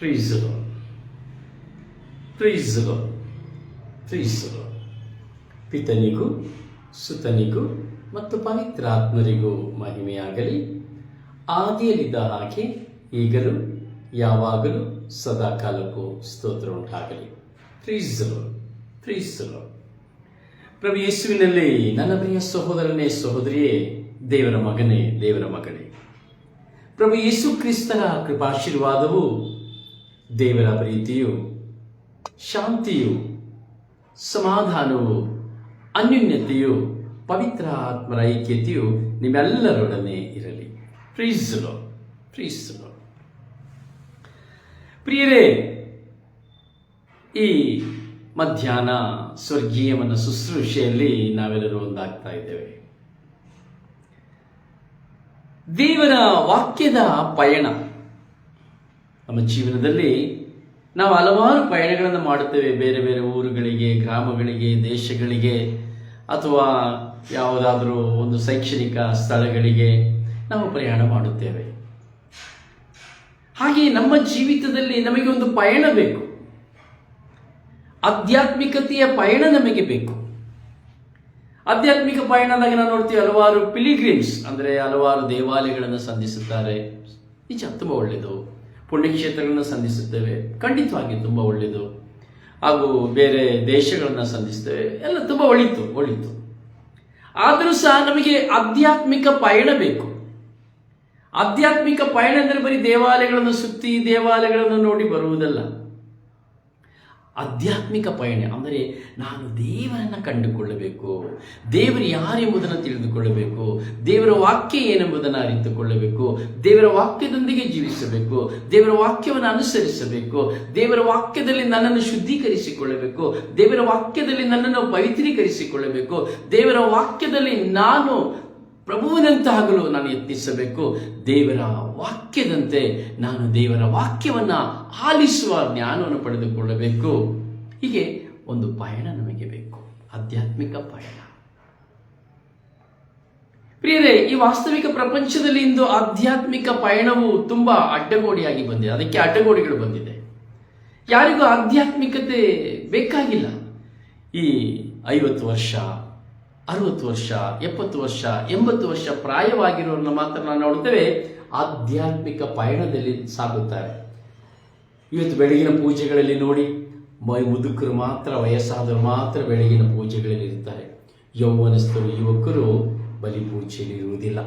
ಪ್ರೀಸಲು ಪ್ರೀಸಲು ಪ್ರೀಸಲು ಪಿತನಿಗೂ, ಸುತನಿಗೂ ಮತ್ತು ಪವಿತ್ರಾತ್ಮರಿಗೂ ಮಹಿಮೆಯಾಗಲಿ. ಆದಿಯಲ್ಲಿದ್ದ ಹಾಗೆ ಈಗಲೂ, ಯಾವಾಗಲೂ ಸದಾಕಾಲಕ್ಕೂ ಸ್ತೋತ್ರ ಉಂಟಾಗಲಿ. ಪ್ರೀಸಲು ಪ್ರೀಸಲು ಪ್ರಭು ಯೇಸುವಿನಲ್ಲಿ ನನ್ನ ಪ್ರಿಯ ಸಹೋದರನೇ ಸಹೋದರಿಯೇ, ದೇವರ ಮಗನೇ ದೇವರ ಮಗನೇ. ಪ್ರಭು ಯೇಸು ಕ್ರಿಸ್ತನ ಕೃಪಾಶೀರ್ವಾದವು ದೇವರ ಪ್ರೀತಿಯು, ಶಾಂತಿಯು, ಸಮಾಧಾನವು, ಅನ್ಯೋನ್ಯತೆಯು, ಪವಿತ್ರ ಆತ್ಮರ ಐಕ್ಯತೆಯು ನಿಮ್ಮೆಲ್ಲರೊಡನೆ ಇರಲಿ. ಪ್ರೀಸಲು ಪ್ರೀಸಲು ಪ್ರಿಯರೇ, ಈ ಮಧ್ಯಾಹ್ನ ಸ್ವರ್ಗೀಯವನ್ನು ಶುಶ್ರೂಷೆಯಲ್ಲಿ ನಾವೆಲ್ಲರೂ ಒಂದಾಗ್ತಾ ಇದ್ದೇವೆ. ದೇವರ ವಾಕ್ಯದ ಪಯಣ ನಮ್ಮ ಜೀವನದಲ್ಲಿ ನಾವು ಹಲವಾರು ಪಯಣಗಳನ್ನು ಮಾಡುತ್ತೇವೆ. ಬೇರೆ ಬೇರೆ ಊರುಗಳಿಗೆ, ಗ್ರಾಮಗಳಿಗೆ, ದೇಶಗಳಿಗೆ, ಅಥವಾ ಯಾವುದಾದರೂ ಒಂದು ಶೈಕ್ಷಣಿಕ ಸ್ಥಳಗಳಿಗೆ ನಾವು ಪ್ರಯಾಣ ಮಾಡುತ್ತೇವೆ. ಹಾಗೆ ನಮ್ಮ ಜೀವಿತದಲ್ಲಿ ನಮಗೆ ಒಂದು ಪಯಣ ಬೇಕು. ಆಧ್ಯಾತ್ಮಿಕತೆಯ ಪಯಣ ನಮಗೆ ಬೇಕು. ಆಧ್ಯಾತ್ಮಿಕ ಪಯಣದಾಗ ನಾವು ನೋಡ್ತೀವಿ ಹಲವಾರು ಪಿಲಿಗ್ರಿಮ್ಸ್, ಅಂದರೆ ಹಲವಾರು ದೇವಾಲಯಗಳನ್ನು ಸಂಧಿಸುತ್ತಾರೆ. ನಿಜ, ತುಂಬ ಒಳ್ಳೆಯದು. ಪುಣ್ಯಕ್ಷೇತ್ರಗಳನ್ನು ಸಂಧಿಸುತ್ತೇವೆ. ಖಂಡಿತವಾಗಿ ತುಂಬ ಒಳ್ಳೆಯದು. ಹಾಗೂ ಬೇರೆ ದೇಶಗಳನ್ನು ಸಂಧಿಸ್ತೇವೆ ಎಲ್ಲ ತುಂಬ ಒಳಿತು ಒಳಿತು. ಆದರೂ ಸಹ ನಮಗೆ ಆಧ್ಯಾತ್ಮಿಕ ಪಯಣ ಬೇಕು. ಆಧ್ಯಾತ್ಮಿಕ ಪಯಣ ಅಂದರೆ ಬರೀ ದೇವಾಲಯಗಳನ್ನು ಸುತ್ತಿ ದೇವಾಲಯಗಳನ್ನು ನೋಡಿ ಬರುವುದಲ್ಲ. ಆಧ್ಯಾತ್ಮಿಕ ಪಯಣ. ಅಂದರೆ ನಾನು ದೇವರನ್ನು ಕಂಡುಕೊಳ್ಳಬೇಕು, ದೇವರು ಯಾರೆಂಬುದನ್ನು ತಿಳಿದುಕೊಳ್ಳಬೇಕು, ದೇವರ ವಾಕ್ಯ ಏನೆಂಬುದನ್ನು ಅರಿತುಕೊಳ್ಳಬೇಕು, ದೇವರ ವಾಕ್ಯದೊಂದಿಗೆ ಜೀವಿಸಬೇಕು, ದೇವರ ವಾಕ್ಯವನ್ನು ಅನುಸರಿಸಬೇಕು, ದೇವರ ವಾಕ್ಯದಲ್ಲಿ ನನ್ನನ್ನು ಶುದ್ಧೀಕರಿಸಿಕೊಳ್ಳಬೇಕು, ದೇವರ ವಾಕ್ಯದಲ್ಲಿ ನನ್ನನ್ನು ಪವಿತ್ರೀಕರಿಸಿಕೊಳ್ಳಬೇಕು, ದೇವರ ವಾಕ್ಯದಲ್ಲಿ ನಾನು ಪ್ರಭುವಿನಂತಾಗಲು ನಾನು ಯತ್ನಿಸಬೇಕು. ದೇವರ ವಾಕ್ಯದಂತೆ ನಾನು ದೇವರ ವಾಕ್ಯವನ್ನು ಆಲಿಸುವ ಜ್ಞಾನವನ್ನು ಪಡೆದುಕೊಳ್ಳಬೇಕು. ಹೀಗೆ ಒಂದು ಪಯಣ ನಮಗೆ ಬೇಕು. ಆಧ್ಯಾತ್ಮಿಕ ಪಯಣ. ಪ್ರಿಯರೇ, ಈ ವಾಸ್ತವಿಕ ಪ್ರಪಂಚದಲ್ಲಿ ಇಂದು ಆಧ್ಯಾತ್ಮಿಕ ಪಯಣವು ತುಂಬಾ ಅಡ್ಡಗೋಡಿಯಾಗಿ ಬಂದಿದೆ. ಅದಕ್ಕೆ ಅಡ್ಡಗೋಡಿಗಳು ಬಂದಿದೆ. ಯಾರಿಗೂ ಆಧ್ಯಾತ್ಮಿಕತೆ ಬೇಕಾಗಿಲ್ಲ. ಈ ಐವತ್ತು ವರ್ಷ ಅರವತ್ತು ವರ್ಷ, ಎಪ್ಪತ್ತು ವರ್ಷ, ಎಂಬತ್ತು ವರ್ಷ ಪ್ರಾಯವಾಗಿರೋರನ್ನ ಮಾತ್ರ ನಾವು ನೋಡ್ತೇವೆ. ಆಧ್ಯಾತ್ಮಿಕ ಪಯಣದಲ್ಲಿ ಸಾಗುತ್ತಾರೆ. ಇವತ್ತು ಬೆಳಗಿನ ಪೂಜೆಗಳಲ್ಲಿ ನೋಡಿ, ಮೈ, ಮುದುಕರು ಮಾತ್ರ, ವಯಸ್ಸಾದವರು ಮಾತ್ರ ಬೆಳಗಿನ ಪೂಜೆಗಳಲ್ಲಿ ಇರ್ತಾರೆ. ಯೌವನಸ್ಥರು, ಯುವಕರು ಬಲಿ ಪೂಜೆಯಲ್ಲಿ ಇರುವುದಿಲ್ಲ.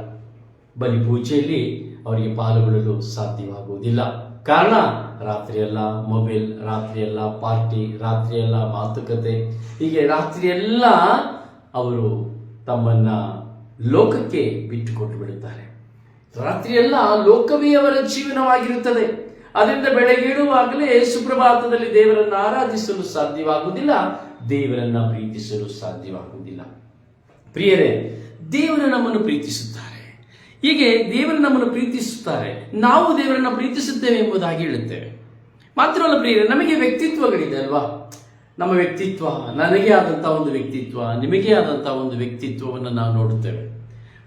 ಬಲಿ ಪೂಜೆಯಲ್ಲಿ ಅವರಿಗೆ ಪಾಲ್ಗೊಳ್ಳಲು ಸಾಧ್ಯವಾಗುವುದಿಲ್ಲ. ಕಾರಣ, ರಾತ್ರಿಯೆಲ್ಲ ಮೊಬೈಲ್, ರಾತ್ರಿಯೆಲ್ಲ ಪಾರ್ಟಿ, ರಾತ್ರಿಯೆಲ್ಲ ಮಾತುಕತೆ. ಹೀಗೆ ರಾತ್ರಿಯೆಲ್ಲ ಅವರು ತಮ್ಮನ್ನ ಲೋಕಕ್ಕೆ ಬಿಟ್ಟುಕೊಟ್ಟು ಬಿಡುತ್ತಾರೆ. ರಾತ್ರಿಯೆಲ್ಲ ಲೋಕವೇ ಅವರ ಜೀವನವಾಗಿರುತ್ತದೆ. ಅದರಿಂದ ಬೆಳಗಿಡುವಾಗಲೇ ಸುಪ್ರಭಾತದಲ್ಲಿ ದೇವರನ್ನು ಆರಾಧಿಸಲು ಸಾಧ್ಯವಾಗುವುದಿಲ್ಲ, ದೇವರನ್ನ ಪ್ರೀತಿಸಲು ಸಾಧ್ಯವಾಗುವುದಿಲ್ಲ. ಪ್ರಿಯರೇ, ದೇವರು ನಮ್ಮನ್ನು ಪ್ರೀತಿಸುತ್ತಾರೆ. ಹೀಗೆ ದೇವರು ನಮ್ಮನ್ನು ಪ್ರೀತಿಸುತ್ತಾರೆ. ನಾವು ದೇವರನ್ನ ಪ್ರೀತಿಸುತ್ತೇವೆ ಎಂಬುದಾಗಿ ಹೇಳುತ್ತೇವೆ. ಮಾತ್ರವಲ್ಲ ಪ್ರಿಯರೇ, ನಮಗೆ ವ್ಯಕ್ತಿತ್ವಗಳಿದೆ ಅಲ್ವಾ? ನಮ್ಮ ವ್ಯಕ್ತಿತ್ವ, ನನಗೆ ಆದಂತಹ ಒಂದು ವ್ಯಕ್ತಿತ್ವ, ನಿಮಗೆ ಆದಂತಹ ಒಂದು ವ್ಯಕ್ತಿತ್ವವನ್ನು ನಾವು ನೋಡುತ್ತೇವೆ.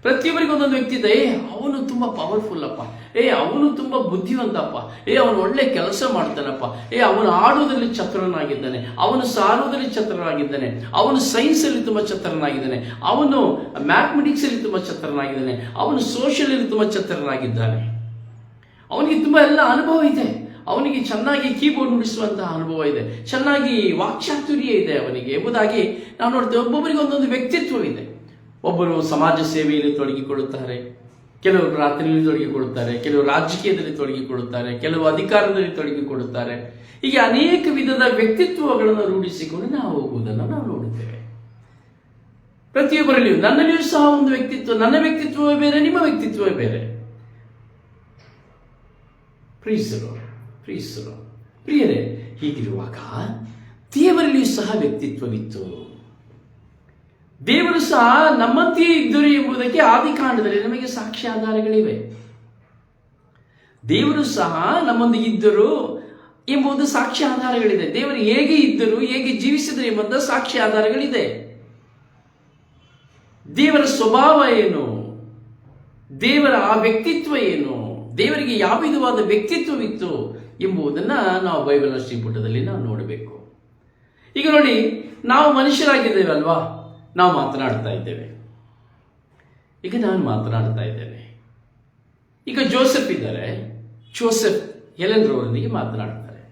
ಪ್ರತಿಯೊಬ್ಬರಿಗೂ ಒಂದೊಂದು ವ್ಯಕ್ತಿತ್ವ ಏ, ಅವನು ತುಂಬಾ ಪವರ್ಫುಲ್ ಅಪ್ಪ. ಏ, ಅವನು ತುಂಬಾ ಬುದ್ಧಿವಂತಪ್ಪ. ಏ, ಅವನು ಒಳ್ಳೆ ಕೆಲಸ ಮಾಡ್ತಾನಪ್ಪ. ಏ, ಅವನು ಆಡುವುದರಲ್ಲಿ ಚತುರನಾಗಿದ್ದಾನೆ ಅವನು ಸಾರುವುದರಲ್ಲಿ ಚತುರನಾಗಿದ್ದಾನೆ ಅವನು ಸೈನ್ಸ್ ಅಲ್ಲಿ ತುಂಬಾ ಚತುರನಾಗಿದ್ದಾನೆ ಅವನು ಮ್ಯಾಥಮೆಟಿಕ್ಸ್ ಅಲ್ಲಿ ತುಂಬಾ ಚತುರನಾಗಿದ್ದಾನೆ ಅವನು ಸೋಷಿಯಲ್ ಅಲ್ಲಿ ತುಂಬಾ ಚತುರನಾಗಿದ್ದಾನೆ ಅವನಿಗೆ ತುಂಬಾ ಎಲ್ಲ ಅನುಭವ ಇದೆ. ಅವನಿಗೆ ಚೆನ್ನಾಗಿ ಕೀಬೋರ್ಡ್ ನುಡಿಸುವಂತಹ ಅನುಭವ ಇದೆ. ಚೆನ್ನಾಗಿ ವಾಕ್ಚಾತುರ್ಯ ಇದೆ ಅವನಿಗೆ. ಎಂಬುದಾಗಿ ನಾವು ನೋಡ್ತೇವೆ ಒಬ್ಬೊಬ್ಬರಿಗೆ ಒಂದೊಂದು ವ್ಯಕ್ತಿತ್ವವಿದೆ. ಒಬ್ಬರು ಸಮಾಜ ಸೇವೆಯಲ್ಲಿ ತೊಡಗಿಕೊಳ್ಳುತ್ತಾರೆ. ಕೆಲವರು ಪ್ರಾರ್ಥನೆಯಲ್ಲಿ ತೊಡಗಿಕೊಳ್ಳುತ್ತಾರೆ. ಕೆಲವರು ರಾಜಕೀಯದಲ್ಲಿ ತೊಡಗಿಕೊಳ್ಳುತ್ತಾರೆ. ಕೆಲವು ಅಧಿಕಾರದಲ್ಲಿ ತೊಡಗಿಕೊಳ್ಳುತ್ತಾರೆ. ಹೀಗೆ ಅನೇಕ ವಿಧದ ವ್ಯಕ್ತಿತ್ವಗಳನ್ನು ರೂಢಿಸಿಕೊಂಡು ನಾವು ಹೋಗುವುದನ್ನು ನಾವು ನೋಡುತ್ತೇವೆ. ಪ್ರತಿಯೊಬ್ಬರಲ್ಲಿಯೂ ನನ್ನಲ್ಲಿಯೂ ಸಹ ಒಂದು ವ್ಯಕ್ತಿತ್ವ, ನನ್ನ ವ್ಯಕ್ತಿತ್ವವೇ ಬೇರೆ, ನಿಮ್ಮ ವ್ಯಕ್ತಿತ್ವವೇ ಬೇರೆ. ಪ್ರೀಸರು ಪ್ರೀಸರು ಪ್ರಿಯರೇ, ಹೀಗಿರುವಾಗ ದೇವರಲ್ಲಿಯೂ ಸಹ ವ್ಯಕ್ತಿತ್ವವಿತ್ತು. ದೇವರು ಸಹ ನಮ್ಮಂತೆಯೇ ಇದ್ದರು ಎಂಬುದಕ್ಕೆ ಆದಿಕಾಂಡದಲ್ಲಿ ನಮಗೆ ಸಾಕ್ಷ್ಯಾಧಾರಗಳಿವೆ ದೇವರು ಸಹ ನಮ್ಮೊಂದಿಗೆ ಇದ್ದರು ಎಂಬುದು ಸಾಕ್ಷ್ಯ ಆಧಾರಗಳಿದೆ. ದೇವರು ಹೇಗೆ ಇದ್ದರು, ಹೇಗೆ ಜೀವಿಸಿದರು ಎಂಬಂತ ಸಾಕ್ಷಿ ಆಧಾರಗಳಿದೆ. ದೇವರ ಸ್ವಭಾವ ಏನು? ದೇವರ ಆ ವ್ಯಕ್ತಿತ್ವ ಏನು? ದೇವರಿಗೆ ಯಾವ ವಿಧವಾದ ವ್ಯಕ್ತಿತ್ವವಿತ್ತು? ಎಂಬುದನ್ನ ನಾವು ಬೈಬಲ್ನ ಶ್ರೀಪುಟದಲ್ಲಿ ನಾವು ನೋಡಬೇಕು. ಈಗ ನೋಡಿ, ನಾವು ಮನುಷ್ಯರಾಗಿದ್ದೇವೆ ಅಲ್ವಾ ನಾವು ಮಾತನಾಡ್ತಾ ಇದ್ದೇವೆ. ಈಗ ನಾನು ಮಾತನಾಡ್ತಾ ಇದ್ದೇನೆ. ಈಗ ಜೋಸೆಫ್ ಇದ್ದಾರೆ. ಜೋಸೆಫ್ ಎಲೆನ್ರವರೊಂದಿಗೆ ಮಾತನಾಡ್ತಾರೆ.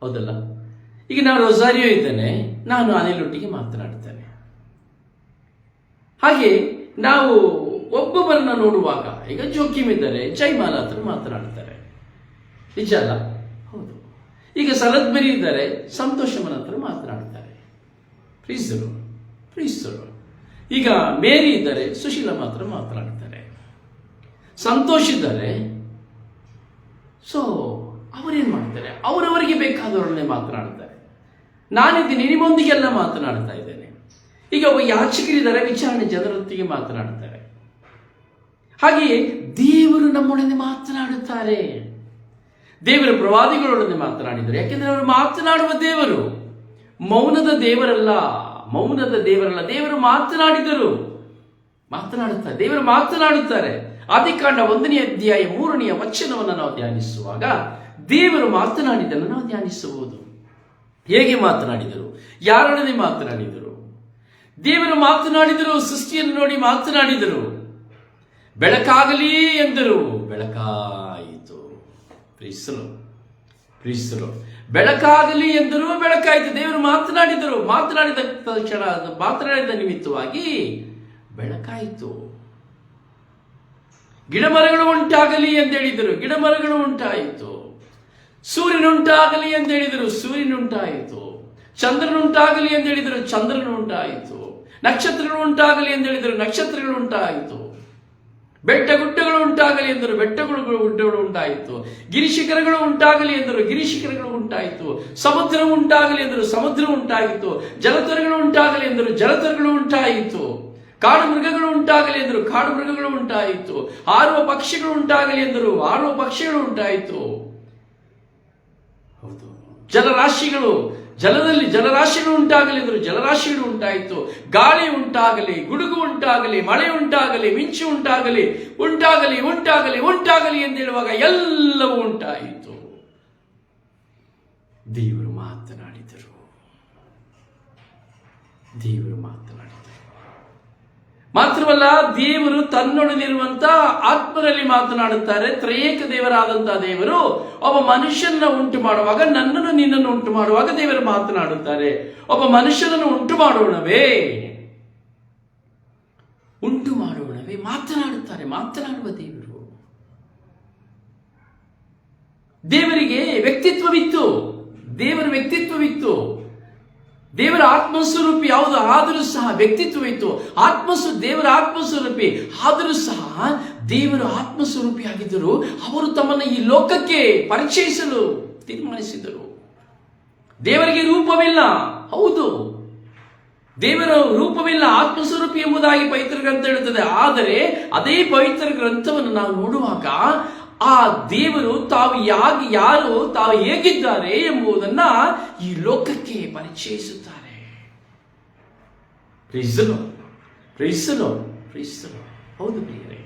ಹೌದಲ್ಲ? ಈಗ ನಾನು ರೊಸಾರಿಯೋ ಇದ್ದೇನೆ. ನಾನು ಅನಿಲೊಟ್ಟಿಗೆ ಮಾತನಾಡ್ತೇನೆ. ಹಾಗೆ ನಾವು ಒಬ್ಬೊಬ್ಬರನ್ನ ನೋಡುವಾಗ, ಈಗ ಜೋಕಿಮ್ ಇದ್ದಾರೆ ಜೈಮಾಲ ಹತ್ರ ಮಾತನಾಡ್ತಾರೆ. ನಿಜ ಅಲ್ಲ ಹೌದು. ಈಗ ಸರದ್ಬರಿ ಇದ್ದಾರೆ ಸಂತೋಷಮನ ಹತ್ರ ಮಾತನಾಡ್ತಾರೆ. ಪ್ರೀಸರು ಪ್ರೀಸರು ಈಗ ಮೇರಿ ಇದ್ದಾರೆ ಸುಶೀಲ ಮಾತ್ರ ಮಾತನಾಡ್ತಾರೆ. ಸಂತೋಷ ಇದ್ದಾರೆ. ಸೊ ಅವರೇನು ಮಾಡ್ತಾರೆ? ಅವರವರಿಗೆ ಬೇಕಾದವರನ್ನೇ ಮಾತನಾಡ್ತಾರೆ. ನಾನಿದ್ದೀನಿ, ನಿಮ್ಮೊಂದಿಗೆಲ್ಲ ಮಾತನಾಡ್ತಾ ಇದ್ದೇನೆ. ಈಗ ಒಬ್ಬ ಯಾಚಕರಿದ್ದಾರೆ, ವಿಚಾರಣೆ ಜನರೊತ್ತಿಗೆ ಮಾತನಾಡ್ತಾರೆ. ಹಾಗೆಯೇ ದೇವರು ನಮ್ಮೊಡನೆ ಮಾತನಾಡುತ್ತಾರೆ. ದೇವರ ಪ್ರವಾದಿಗಳೊಡನೆ ಮಾತನಾಡಿದರು. ಯಾಕೆಂದರೆ ಅವರು ಮಾತನಾಡುವ ದೇವರು ಮೌನದ ದೇವರಲ್ಲ ಮೌನದ ದೇವರಲ್ಲ. ದೇವರು ಮಾತನಾಡಿದರು. ಮಾತನಾಡುತ್ತಾರೆ. ದೇವರು ಮಾತನಾಡುತ್ತಾರೆ. ಆದಿಕಾಂಡ ಒಂದನೇ ಅಧ್ಯಾಯ ಮೂರನೆಯ ವಚನವನ್ನು ನಾವು ಧ್ಯಾನಿಸುವಾಗ ದೇವರು ಮಾತನಾಡಿದ್ದನ್ನು ನಾವು ಧ್ಯಾನಿಸಬಹುದು. ಹೇಗೆ ಮಾತನಾಡಿದರು? ಯಾರೊಡನೆ ಮಾತನಾಡಿದರು? ದೇವರು ಮಾತನಾಡಿದರು, ಸೃಷ್ಟಿಯನ್ನು ನೋಡಿ ಮಾತನಾಡಿದರು. ಬೆಳಕಾಗಲಿ ಎಂದರು. ಬೆಳಕಾಯಿತು ಪ್ರೀಸಲು ಪ್ರೀಸಲು. ಬೆಳಕಾಗಲಿ ಎಂದರೂ ಬೆಳಕಾಯಿತು. ದೇವರು ಮಾತನಾಡಿದರು. ಮಾತನಾಡಿದ ತಕ್ಷಣ, ಮಾತನಾಡಿದ ನಿಮಿತ್ತವಾಗಿ ಬೆಳಕಾಯಿತು. ಗಿಡಮರಗಳು ಉಂಟಾಗಲಿ ಎಂದೇಳಿದರು. ಗಿಡಮರಗಳು ಉಂಟಾಯಿತು. ಸೂರ್ಯನುಂಟಾಗಲಿ ಎಂದೇಳಿದರು. ಸೂರ್ಯನುಂಟಾಯಿತು. ಚಂದ್ರನುಂಟಾಗಲಿ ಎಂದೇಳಿದರು. ಚಂದ್ರನು ಉಂಟಾಯಿತು ನಕ್ಷತ್ರಗಳು ಉಂಟಾಗಲಿ ಎಂದೇಳಿದರು. ನಕ್ಷತ್ರಗಳು ಉಂಟಾಯಿತು. ಬೆಟ್ಟ ಗುಡ್ಡಗಳು ಉಂಟಾಗಲಿ ಎಂದರು ಬೆಟ್ಟಗಳು ಗುಡ್ಡಗಳು ಉಂಟಾಯಿತು. ಗಿರಿಶಿಖರಗಳು ಉಂಟಾಗಲಿ ಎಂದರು ಗಿರಿಶಿಖರಗಳು ಉಂಟಾಯಿತು. ಸಮುದ್ರ ಉಂಟಾಗಲಿ ಎಂದರು, ಸಮುದ್ರ ಉಂಟಾಯಿತು. ಜಲತರಗಳು ಉಂಟಾಗಲಿ ಎಂದರು, ಜಲತರಗಳು ಉಂಟಾಯಿತು. ಕಾಡು ಮೃಗಗಳು ಉಂಟಾಗಲಿ ಎಂದರು, ಕಾಡು ಮೃಗಗಳು ಉಂಟಾಯಿತು. ಆರುವ ಪಕ್ಷಿಗಳು ಉಂಟಾಗಲಿ ಎಂದರು, ಆರುವ ಪಕ್ಷಿಗಳು ಉಂಟಾಯಿತು. ಜಲರಾಶಿಗಳು ಜಲದಲ್ಲಿ ಜಲರಾಶಿಗಳು ಉಂಟಾಗಲಿ ಎಂದರು ಜಲರಾಶಿಗಳು ಉಂಟಾಯಿತು. ಗಾಳಿ ಉಂಟಾಗಲಿ, ಗುಡುಗು ಉಂಟಾಗಲಿ, ಮಳೆ ಉಂಟಾಗಲಿ, ಮಿಂಚು ಉಂಟಾಗಲಿ ಉಂಟಾಗಲಿ ಉಂಟಾಗಲಿ ಉಂಟಾಗಲಿ ಎಂದು ಹೇಳುವಾಗ ಎಲ್ಲವೂ ಉಂಟಾಯಿತು. ದೇವರು ಮಾತನಾಡಿದರು. ದೇವರು ಮಾತನಾಡಿದರು. ಮಾತ್ರವಲ್ಲ, ದೇವರು ತನ್ನೊಡನಿರುವಂತ ಆತ್ಮರಲ್ಲಿ ಮಾತನಾಡುತ್ತಾರೆ. ತ್ರಯೇಕ ದೇವರಾದಂತಹ ದೇವರು ಒಬ್ಬ ಮನುಷ್ಯನ ಉಂಟು ಮಾಡುವಾಗ ನನ್ನನ್ನು ನಿನ್ನನ್ನು ಉಂಟು ಮಾಡುವಾಗ ದೇವರು ಮಾತನಾಡುತ್ತಾರೆ. ಒಬ್ಬ ಮನುಷ್ಯನನ್ನು ಉಂಟು ಮಾಡೋಣವೇ ಉಂಟು ಮಾಡೋಣವೇ ಮಾತನಾಡುತ್ತಾರೆ, ಮಾತನಾಡುವ ದೇವರು. ದೇವರಿಗೆ ವ್ಯಕ್ತಿತ್ವವಿತ್ತು. ದೇವರ ವ್ಯಕ್ತಿತ್ವವಿತ್ತು. ದೇವರ ಆತ್ಮಸ್ವರೂಪಿ ಯಾವುದು? ಆದರೂ ಸಹ ವ್ಯಕ್ತಿತ್ವವಿತ್ತು ಆತ್ಮಸ್ವ, ದೇವರ ಆತ್ಮಸ್ವರೂಪಿ. ಆದರೂ ಸಹ ದೇವರ ಆತ್ಮಸ್ವರೂಪಿ ಆಗಿದ್ದರು. ಅವರು ತಮ್ಮನ್ನು ಈ ಲೋಕಕ್ಕೆ ಪರಿಚಯಿಸಲು ತೀರ್ಮಾನಿಸಿದರು ದೇವರಿಗೆ ರೂಪವಿಲ್ಲ. ಹೌದು. ದೇವರ ರೂಪವಿಲ್ಲ, ಆತ್ಮಸ್ವರೂಪಿ ಎಂಬುದಾಗಿ ಪವಿತ್ರ ಗ್ರಂಥ ಹೇಳುತ್ತದೆ. ಆದರೆ, ಅದೇ ಪವಿತ್ರ ಗ್ರಂಥವನ್ನು ನಾವು ನೋಡುವಾಗ ಆ ದೇವರು ತಾವು ಯಾಗ ಯಾರು ತಾವು ಹೇಗಿದ್ದಾರೆ ಎಂಬುದನ್ನ ಈ ಲೋಕಕ್ಕೆ ಪರಿಚಯಿಸುತ್ತಾರೆ. ಹೌದು ಪ್ರಿಯರೇ.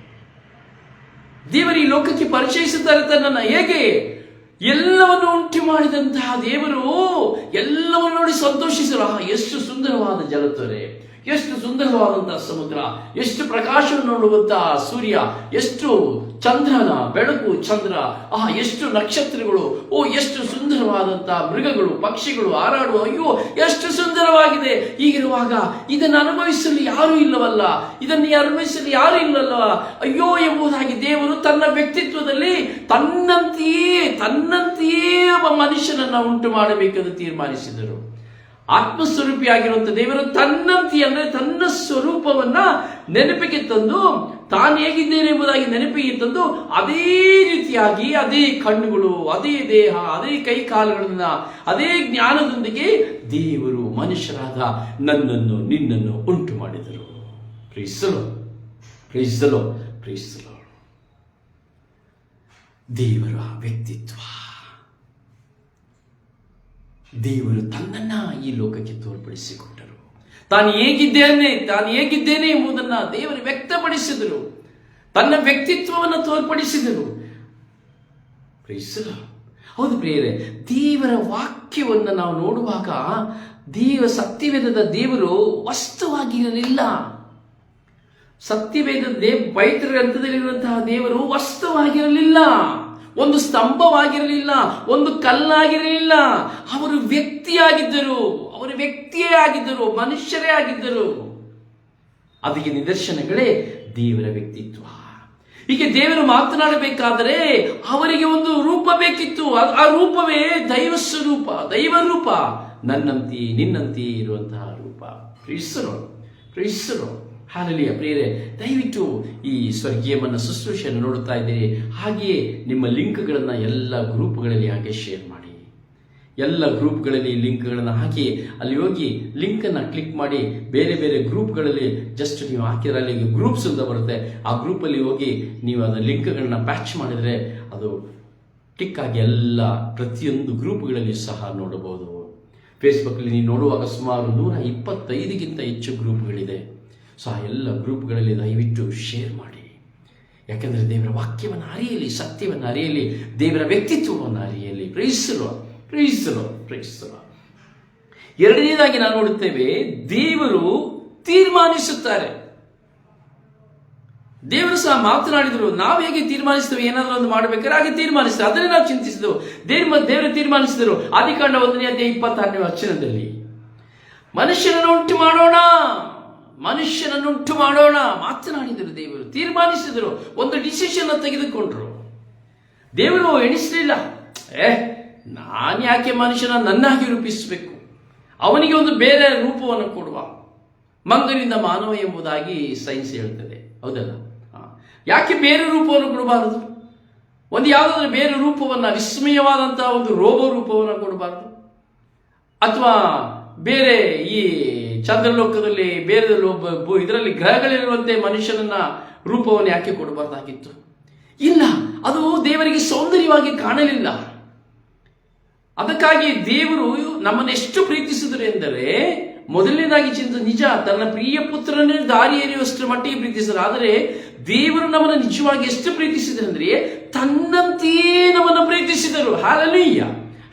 ದೇವರು ಈ ಲೋಕಕ್ಕೆ ಪರಿಚಯಿಸುತ್ತಾರೆ ತನ್ನನ್ನು ಹೇಗೆ? ಎಲ್ಲವನ್ನು ಉಂಟು ಮಾಡಿದಂತಹ ದೇವರು ಎಲ್ಲವನ್ನು ನೋಡಿ ಸಂತೋಷಿಸಲು ಎಷ್ಟು ಸುಂದರವಾದ ಜಲತೊರೆ ಎಷ್ಟು ಸುಂದರವಾದಂತಹ ಸಮುದ್ರ, ಎಷ್ಟು ಪ್ರಕಾಶವನ್ನು ನೋಡುವಂತಹ ಸೂರ್ಯ, ಎಷ್ಟು ಚಂದ್ರನ, ಬೆಳಕು ಚಂದ್ರ ಆ ಎಷ್ಟು ನಕ್ಷತ್ರಗಳು, ಓ, ಎಷ್ಟು ಸುಂದರವಾದಂತಹ ಮೃಗಗಳು, ಪಕ್ಷಿಗಳು ಹಾರಾಡುವ, ಅಯ್ಯೋ, ಎಷ್ಟು ಸುಂದರವಾಗಿದೆ. ಹೀಗಿರುವಾಗ ಇದನ್ನು ಅನುಭವಿಸಲು ಯಾರು ಇಲ್ಲವಲ್ಲ. ಇದನ್ನು ಅನುಭವಿಸಲು ಯಾರು ಇಲ್ಲವಲ್ಲ. ಅಯ್ಯೋ ಎಂಬುದಾಗಿ ದೇವರು ತನ್ನ ವ್ಯಕ್ತಿತ್ವದಲ್ಲಿ ತನ್ನಂತೆಯೇ ತನ್ನಂತೆಯೇ ಒಬ್ಬ ಮನುಷ್ಯನನ್ನ ಉಂಟು ಮಾಡಬೇಕೆಂದು ತೀರ್ಮಾನಿಸಿದರು. ಆತ್ಮಸ್ವರೂಪಿಯಾಗಿರುವಂತ ದೇವರು ತನ್ನಂತಿ ಅಂದರೆ ತನ್ನ ಸ್ವರೂಪವನ್ನ ನೆನಪಿಗೆ ತಂದು ತಾನು ಹೇಗಿದ್ದೇನೆ ಎಂಬುದಾಗಿ ನೆನಪಿಗೆ ತಂದು ಅದೇ ರೀತಿಯಾಗಿ ಅದೇ ಕಣ್ಣುಗಳು, ಅದೇ ದೇಹ, ಅದೇ ಕೈ ಕಾಲುಗಳನ್ನ ಅದೇ ಜ್ಞಾನದೊಂದಿಗೆ ದೇವರು ಮನುಷ್ಯರಾದ ನನ್ನನ್ನು, ನಿನ್ನನ್ನು ಉಂಟು ಮಾಡಿದರು. ಪ್ರೀಸಲು ಪ್ರೀಸಲು ಪ್ರೀಸಲು ದೇವರ ವ್ಯಕ್ತಿತ್ವ. ದೇವರು ತನ್ನನ್ನ ಈ ಲೋಕಕ್ಕೆ ತೋರ್ಪಡಿಸಿಕೊಟ್ಟರು. ತಾನು ಹೇಗಿದ್ದೇನೆ ತಾನು ಹೇಗಿದ್ದೇನೆ ಎಂಬುದನ್ನ ದೇವರು ವ್ಯಕ್ತಪಡಿಸಿದರು. ತನ್ನ ವ್ಯಕ್ತಿತ್ವವನ್ನು ತೋರ್ಪಡಿಸಿದರು. ಹೌದು ಪ್ರಿಯರೇ, ದೇವರ ವಾಕ್ಯವನ್ನು ನಾವು ನೋಡುವಾಗ ದೇವ ಸತ್ಯವೇದದ ದೇವರು ವಸ್ತುವಾಗಿರಲಿಲ್ಲ. ಸತ್ಯವೇದ ದೇವ್ ಪವಿತ್ರ ಗ್ರಂಥದಲ್ಲಿರುವಂತಹ ದೇವರು ವಸ್ತುವಾಗಿರಲಿಲ್ಲ. ಒಂದು ಸ್ತಂಭವಾಗಿರಲಿಲ್ಲ, ಒಂದು ಕಲ್ಲಾಗಿರಲಿಲ್ಲ. ಅವರು ವ್ಯಕ್ತಿಯಾಗಿದ್ದರು, ಅವರು ವ್ಯಕ್ತಿಯೇ ಆಗಿದ್ದರು, ಮನುಷ್ಯರೇ ಆಗಿದ್ದರು. ಅದಕ್ಕೆ ನಿದರ್ಶನಗಳೇ ದೇವರ ವ್ಯಕ್ತಿತ್ವ. ಹೀಗೆ ದೇವರು ಮಾತನಾಡಬೇಕಾದರೆ ಅವರಿಗೆ ಒಂದು ರೂಪ ಬೇಕಿತ್ತು. ಆ- ರೂಪವೇ ದೈವ ಸ್ವರೂಪ, ದೈವ ರೂಪ. ನನ್ನಂತಿ ನಿನ್ನಂತಿ ಇರುವಂತಹ ರೂಪ. ಪ್ರೀಸರು ಪ್ರೀಸರು ಹಾಲಲಿಯ ಪ್ರಿಯರೇ, ದಯವಿಟ್ಟು ಈ ಸ್ವರ್ಗೀಯವನ್ನು ಶುಶ್ರೂಷೆಯನ್ನು ನೋಡುತ್ತಾ ಇದ್ದೀರಿ. ಹಾಗೆಯೇ ನಿಮ್ಮ ಲಿಂಕ್ಗಳನ್ನು ಎಲ್ಲ ಗ್ರೂಪ್ಗಳಲ್ಲಿ ಹಾಗೆ ಶೇರ್ ಮಾಡಿ. ಎಲ್ಲ ಗ್ರೂಪ್ಗಳಲ್ಲಿ ಲಿಂಕ್ಗಳನ್ನು ಹಾಕಿ, ಅಲ್ಲಿ ಹೋಗಿ ಲಿಂಕನ್ನು ಕ್ಲಿಕ್ ಮಾಡಿ, ಬೇರೆ ಬೇರೆ ಗ್ರೂಪ್ಗಳಲ್ಲಿ ಜಸ್ಟ್ ನೀವು ಹಾಕಿದ್ರೆ ಅಲ್ಲಿಗೆ ಗ್ರೂಪ್ಸ್ ಅಂತ ಬರುತ್ತೆ. ಆ ಗ್ರೂಪಲ್ಲಿ ಹೋಗಿ ನೀವು ಅದರ ಲಿಂಕ್ಗಳನ್ನ ಪ್ಯಾಚ್ ಮಾಡಿದರೆ ಅದು ಆಗಿ ಎಲ್ಲ ಪ್ರತಿಯೊಂದು ಗ್ರೂಪ್ಗಳಲ್ಲಿ ಸಹ ನೋಡಬಹುದು. ಫೇಸ್ಬುಕ್ಕಲ್ಲಿ ನೀವು ನೋಡುವಾಗ ಸುಮಾರು ನೂರ ಇಪ್ಪತ್ತೈದಕ್ಕಿಂತ ಹೆಚ್ಚು ಗ್ರೂಪ್ಗಳಿದೆ. ಸೊ ಆ ಎಲ್ಲ ಗ್ರೂಪ್ಗಳಲ್ಲಿ ದಯವಿಟ್ಟು ಶೇರ್ ಮಾಡಿ. ಯಾಕೆಂದರೆ ದೇವರ ವಾಕ್ಯವನ್ನು ಅರಿಯಲಿ, ಸತ್ಯವನ್ನು ಅರಿಯಲಿ, ದೇವರ ವ್ಯಕ್ತಿತ್ವವನ್ನು ಅರಿಯಲಿ. ಪ್ರೇಯಿಸಲು ಪ್ರೇಯಿಸಲು ಪ್ರೇಯಿಸಲು ಎರಡನೇದಾಗಿ ನಾವು ನೋಡುತ್ತೇವೆ, ದೇವರು ತೀರ್ಮಾನಿಸುತ್ತಾರೆ. ದೇವರು ಸಹ ಮಾತನಾಡಿದರು, ನಾವು ಹೇಗೆ ತೀರ್ಮಾನಿಸ್ತೇವೆ ಏನಾದರೂ ಒಂದು ಮಾಡಬೇಕಾದ್ರೆ ಹಾಗೆ ತೀರ್ಮಾನಿಸಿದ್ರು. ಅದನ್ನೇ ನಾವು ಚಿಂತಿಸಿದೆವು. ದೇವ ದೇವರು ತೀರ್ಮಾನಿಸಿದರು. ಆದಿಕಾಂಡ ಒಂದನೇ ಅಧ್ಯಾಯ ಇಪ್ಪತ್ತಾರನೇ ವಚನದಲ್ಲಿ, ಮನುಷ್ಯನನ್ನು ಉಂಟು ಮಾಡೋಣ ಮನುಷ್ಯನನ್ನು ಉಂಟು ಮಾಡೋಣ. ಮಾತನಾಡಿದರು ದೇವರು. ತೀರ್ಮಾನಿಸಿದರು. ಒಂದು ಡಿಸಿಷನ್ ತೆಗೆದುಕೊಂಡ್ರು. ದೇವರು ಎಣಿಸಲಿಲ್ಲ. ಏ, ನಾನು ಯಾಕೆ ಮನುಷ್ಯನ ನನ್ನಾಗಿ ರೂಪಿಸಬೇಕು? ಅವನಿಗೆ ಒಂದು ಬೇರೆ ರೂಪವನ್ನು ಕೊಡುವ. ಮಂಗನಿಂದ ಮಾನವ ಎಂಬುದಾಗಿ ಸೈನ್ಸ್ ಹೇಳ್ತದೆ. ಹೌದಲ್ಲ? ಯಾಕೆ ಬೇರೆ ರೂಪವನ್ನು ಕೊಡಬಾರದು? ಒಂದು ಯಾವುದಾದ್ರೂ ಬೇರೆ ರೂಪವನ್ನು, ವಿಸ್ಮಯವಾದಂತಹ ಒಂದು ರೋಬೋ ರೂಪವನ್ನು ಕೊಡಬಾರದು? ಅಥವಾ ಬೇರೆ ಈ ಚಂದ್ರಲೋಕದಲ್ಲಿ ಬೇರೆ ಇದರಲ್ಲಿ ಗ್ರಹಗಳಿರುವಂತೆ ಮನುಷ್ಯನನ್ನ ರೂಪವನ್ನು ಯಾಕೆ ಕೊಡಬಾರ್ದಾಗಿತ್ತು? ಇಲ್ಲ, ಅದು ದೇವರಿಗೆ ಸೌಂದರ್ಯವಾಗಿ ಕಾಣಲಿಲ್ಲ. ಅದಕ್ಕಾಗಿ ದೇವರು ನಮ್ಮನ್ನು ಎಷ್ಟು ಪ್ರೀತಿಸಿದರು ಎಂದರೆ, ಮೊದಲನೇದಾಗಿ ಚಿಂತ ನಿಜ, ತನ್ನ ಪ್ರಿಯ ಪುತ್ರನೇ ದಾರಿ ಎರೆಯುವಷ್ಟರ ಮಟ್ಟಿಗೆ ಪ್ರೀತಿಸಿದರು. ಆದರೆ ದೇವರು ನಮ್ಮನ್ನು ನಿಜವಾಗಿ ಎಷ್ಟು ಪ್ರೀತಿಸಿದರು ಅಂದ್ರೆ ತನ್ನಂತೆಯೇ ನಮ್ಮನ್ನು ಪ್ರೀತಿಸಿದರು. Hallelujah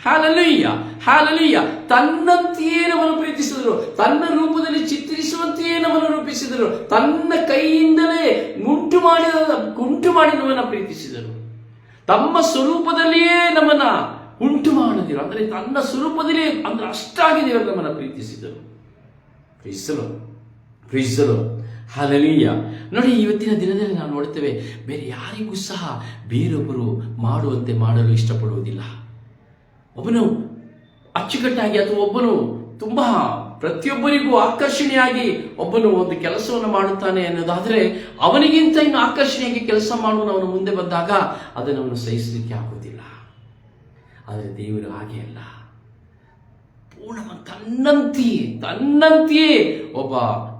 hallelujah hallelujah. ತನ್ನಂತೆಯೇ ನಮ್ಮನ್ನು ಪ್ರೀತಿಸಿದರು. ತನ್ನ ರೂಪದಲ್ಲಿ ಚಿತ್ರಿಸುವಂತೆಯೇ ನಮ್ಮನ್ನು ರೂಪಿಸಿದರು. ತನ್ನ ಕೈಯಿಂದಲೇ ಉಂಟು ಮಾಡಿದ ಉಂಟು ಮಾಡಿ ನಮ್ಮನ್ನು ಪ್ರೀತಿಸಿದರು. ತಮ್ಮ ಸ್ವರೂಪದಲ್ಲಿಯೇ ನಮ್ಮನ್ನ ಉಂಟು ಮಾಡಿದಿರು. ಅಂದರೆ ತನ್ನ ಸ್ವರೂಪದಲ್ಲಿ ಅಂದ್ರೆ ಅಷ್ಟಾಗಿ ದೇವರು ನಮ್ಮನ್ನು ಪ್ರೀತಿಸಿದರು. ಪ್ರೀಸಲು ಪ್ರೀಸಲು ಹಾಲಲೀಯ ನೋಡಿ, ಇವತ್ತಿನ ದಿನದಲ್ಲಿ ನಾವು ನೋಡ್ತೇವೆ, ಬೇರೆ ಯಾರಿಗೂ ಸಹ ಬೇರೊಬ್ಬರು ಮಾಡುವಂತೆ ಮಾಡಲು ಇಷ್ಟಪಡುವುದಿಲ್ಲ. ಒಬ್ಬನು ಅಚ್ಚುಕಟ್ಟಾಗಿ ಅಥವಾ ಒಬ್ಬನು ತುಂಬಾ ಪ್ರತಿಯೊಬ್ಬರಿಗೂ ಆಕರ್ಷಣೆಯಾಗಿ ಒಬ್ಬನು ಒಂದು ಕೆಲಸವನ್ನು ಮಾಡುತ್ತಾನೆ ಅನ್ನೋದಾದರೆ ಅವನಿಗಿಂತ ಇನ್ನು ಆಕರ್ಷಣೆಯಾಗಿ ಕೆಲಸ ಮಾಡುವನು ಅವನು ಮುಂದೆ ಬಂದಾಗ ಅದನ್ನು ಅವನು ಸಹಿಸಲಿಕ್ಕೆ ಆಗುವುದಿಲ್ಲ. ಆದರೆ ದೇವರು ಹಾಗೆ ಅಲ್ಲ. ಪೂರ್ಣ ತನ್ನಂತೆಯೇ ತನ್ನಂತೆಯೇ ಒಬ್ಬ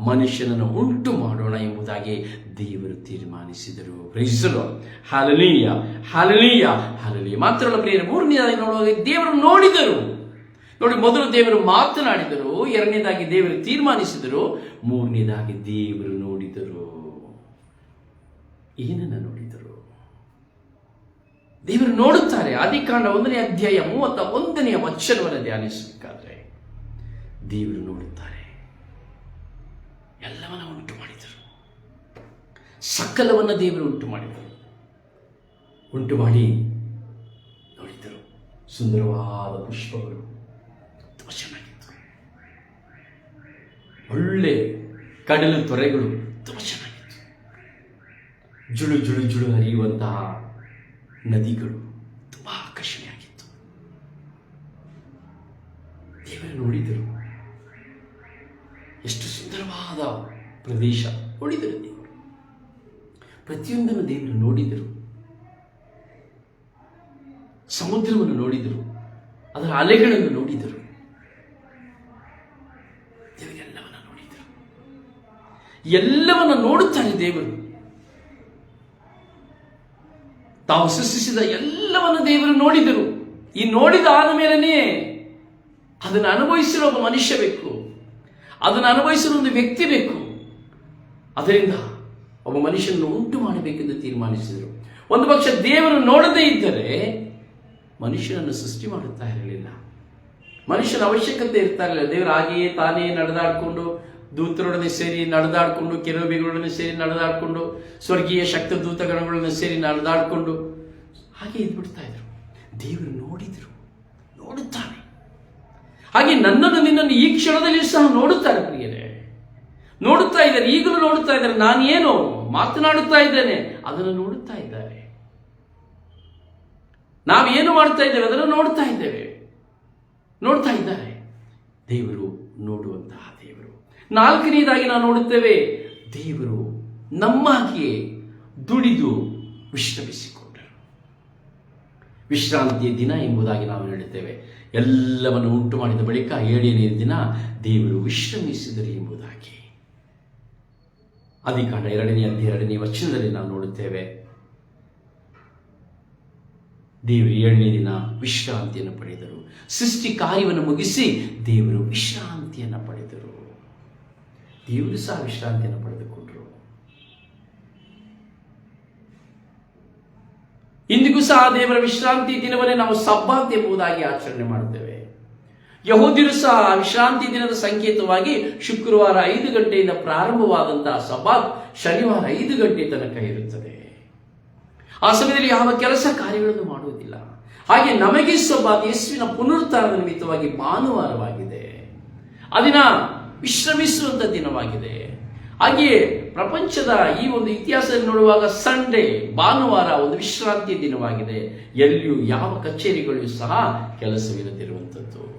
ಮನುಷ್ಯನನ್ನು ಉಂಟು ಮಾಡೋಣ ಎಂಬುದಾಗಿ ದೇವರು ತೀರ್ಮಾನಿಸಿದರು. ಪ್ರೈಸಲು ಹಾಲನೀಯ ಹಾಲನೀಯ ಹಾಲನೀಯ ಮಾತ್ರವಲ್ಲ ಪ್ರಿಯರು ಮೂರನೇದಾಗಿ ನೋಡುವಾಗ ದೇವರು ನೋಡಿದರು. ನೋಡಿ, ಮೊದಲು ದೇವರು ಮಾತನಾಡಿದರು, ಎರಡನೇದಾಗಿ ದೇವರು ತೀರ್ಮಾನಿಸಿದರು, ಮೂರನೇದಾಗಿ ದೇವರು ನೋಡಿದರು. ಏನನ್ನ ನೋಡಿದರು? ದೇವರು ನೋಡುತ್ತಾರೆ. ಆದಿಕಾಂಡ ಒಂದನೇ ಅಧ್ಯಾಯ ಮೂವತ್ತ ಒಂದನೆಯ ವಚನವನ್ನು ಧ್ಯಾನಿಸಬೇಕಾದ್ರೆ ದೇವರು ನೋಡುತ್ತಾರೆ. ಎಲ್ಲವನ್ನ ಉಂಟು ಮಾಡಿದರು ಸಕಲವನ್ನ ದೇವರು ಉಂಟು ಮಾಡಿದರು ಉಂಟು ಮಾಡಿ ನೋಡಿದರು ಸುಂದರವಾದ ಪುಷ್ಪಗಳು ತುಂಬ ಚೆನ್ನಾಗಿತ್ತು ಒಳ್ಳೆ ಕಡಲ ತೊರೆಗಳು ತುಂಬ ಚೆನ್ನಾಗಿತ್ತು ಜುಳು ಜುಳು ಜುಳು ಹರಿಯುವಂತಹ ನದಿಗಳು ತುಂಬ ಆಕರ್ಷಣೆಯಾಗಿತ್ತು ದೇವರು ನೋಡಿದರು ಎಷ್ಟು ಸುಂದರವಾದ ಪ್ರದೇಶ ನೋಡಿದರು ಪ್ರತಿಯೊಂದನ್ನು ದೇವರು ನೋಡಿದರು. ಸಮುದ್ರವನ್ನು ನೋಡಿದರು. ಅದರ ಅಲೆಗಳನ್ನು ನೋಡಿದರು. ಎಲ್ಲವನ್ನ ನೋಡಿದರು. ಎಲ್ಲವನ್ನ ನೋಡುತ್ತಾನೆ ದೇವರು. ತಾವು ಸೃಷ್ಟಿಸಿದ ಎಲ್ಲವನ್ನು ದೇವರು ನೋಡಿದರು. ಈ ನೋಡಿದ ಆದ ಮೇಲೇ ಅದನ್ನು ಅನುಭವಿಸಿರೋ ಒಬ್ಬ ಮನುಷ್ಯ ಬೇಕು. ಅದನ್ನು ಅನುಭವಿಸಿರೋ ಒಂದು ವ್ಯಕ್ತಿ ಬೇಕು. ಅದರಿಂದ ಒಬ್ಬ ಮನುಷ್ಯನನ್ನು ಉಂಟು ಮಾಡಬೇಕೆಂದು ತೀರ್ಮಾನಿಸಿದರು. ಒಂದು ಪಕ್ಷ ದೇವರು ನೋಡದೇ ಇದ್ದರೆ ಮನುಷ್ಯನನ್ನು ಸೃಷ್ಟಿ ಮಾಡುತ್ತಾ ಇರಲಿಲ್ಲ. ಮನುಷ್ಯನ ಅವಶ್ಯಕತೆ ಇರ್ತಾ ಇರಲಿಲ್ಲ. ದೇವರು ಹಾಗೆಯೇ ತಾನೇ ನಡೆದಾಡಿಕೊಂಡು, ದೂತರೊಡನೆ ಸೇರಿ ನಡೆದಾಡಿಕೊಂಡು, ಕೆರಬಿಗಳೊಡನೆ ಸೇರಿ ನಡೆದಾಡಿಕೊಂಡು, ಸ್ವರ್ಗೀಯ ಶಕ್ತ ದೂತಗಣಗಳನ್ನು ಸೇರಿ ನಡೆದಾಡಿಕೊಂಡು, ಹಾಗೆ ಇದ್ಬಿಡ್ತಾ ಇದ್ರು. ದೇವರು ನೋಡಿದ್ರು, ನೋಡುತ್ತಾನೆ. ಹಾಗೆ ನನ್ನನ್ನು ನಿನ್ನನ್ನು ಈ ಕ್ಷಣದಲ್ಲಿ ಸಹ ನೋಡುತ್ತಾರೆ ಪ್ರಿಯರೇ. ನೋಡುತ್ತಾ ಇದ್ದಾರೆ, ಈಗಲೂ ನೋಡುತ್ತಾ ಇದ್ದಾರೆ. ನಾನೇನು? ಮಾತನಾಡುತ್ತಾ ಇದ್ದೇನೆ, ಅದನ್ನು ನೋಡುತ್ತಾ ಇದ್ದಾರೆ. ನಾವೇನು ಮಾಡ್ತಾ ಇದ್ದೇವೆ, ಅದನ್ನು ನೋಡ್ತಾ ಇದ್ದೇವೆ. ನೋಡ್ತಾ ಇದ್ದಾರೆ. ದೇವರು ನೋಡುವಂತಹ ದೇವರು. ನಾಲ್ಕನೇದಾಗಿ ನಾವು ನೋಡುತ್ತೇವೆ, ದೇವರು ನಮ್ಮಾಗಿಯೇ ದುಡಿದು ವಿಶ್ರಮಿಸಿಕೊಂಡರು. ವಿಶ್ರಾಂತಿಯ ದಿನ ಎಂಬುದಾಗಿ ನಾವು ಹೇಳುತ್ತೇವೆ. ಎಲ್ಲವನ್ನು ಉಂಟು ಮಾಡಿದ ಬಳಿಕ ಏಳನೇ ದಿನ ದೇವರು ವಿಶ್ರಮಿಸಿದರು ಎಂಬುದಾಗಿ. ಅಧಿಕಾಂಡ ಎರಡನೇ ಎರಡನೇ ವಚನದಲ್ಲಿ ನಾವು ನೋಡುತ್ತೇವೆ. ದೇವರು ಏಳನೇ ದಿನ ವಿಶ್ರಾಂತಿಯನ್ನು ಪಡೆದರು. ಸೃಷ್ಟಿ ಕಾರ್ಯವನ್ನು ಮುಗಿಸಿ ದೇವರು ವಿಶ್ರಾಂತಿಯನ್ನು ಪಡೆದರು. ದೇವರು ಸಹ ವಿಶ್ರಾಂತಿಯನ್ನು ಪಡೆದುಕೊಂಡರು. ಇಂದಿಗೂ ಸಹ ದೇವರ ವಿಶ್ರಾಂತಿ ದಿನವನ್ನೇ ನಾವು ಸಬ್ಬಾತ್ ಎಂಬುದಾಗಿ ಆಚರಣೆ ಮಾಡುತ್ತೇವೆ. ಯಹೂದಿರು ಸಹ ವಿಶ್ರಾಂತಿ ದಿನದ ಸಂಕೇತವಾಗಿ ಶುಕ್ರವಾರ ಐದು ಗಂಟೆಯಿಂದ ಪ್ರಾರಂಭವಾದಂತಹ ಸಬಾತ್ ಶನಿವಾರ ಐದು ಗಂಟೆ ತನಕ ಇರುತ್ತದೆ. ಆ ಸಮಯದಲ್ಲಿ ಯಾವ ಕೆಲಸ ಕಾರ್ಯಗಳನ್ನು ಮಾಡುವುದಿಲ್ಲ. ಹಾಗೆ ನಮಗೆ ಸಬಾತ್ ಯೇಸುವಿನ ಪುನರುತ್ಥಾನದ ನಿಮಿತ್ತವಾಗಿ ಭಾನುವಾರವಾಗಿದೆ. ಆ ದಿನ ವಿಶ್ರಮಿಸುವಂತ ದಿನವಾಗಿದೆ. ಹಾಗೆಯೇ ಪ್ರಪಂಚದ ಈ ಒಂದು ಇತಿಹಾಸದಲ್ಲಿ ನೋಡುವಾಗ ಸಂಡೇ, ಭಾನುವಾರ ಒಂದು ವಿಶ್ರಾಂತಿ ದಿನವಾಗಿದೆ. ಎಲ್ಲಿಯೂ ಯಾವ ಕಚೇರಿಗಳು ಸಹ ಕೆಲಸವಿಲ್ಲದಿರುವಂಥದ್ದು.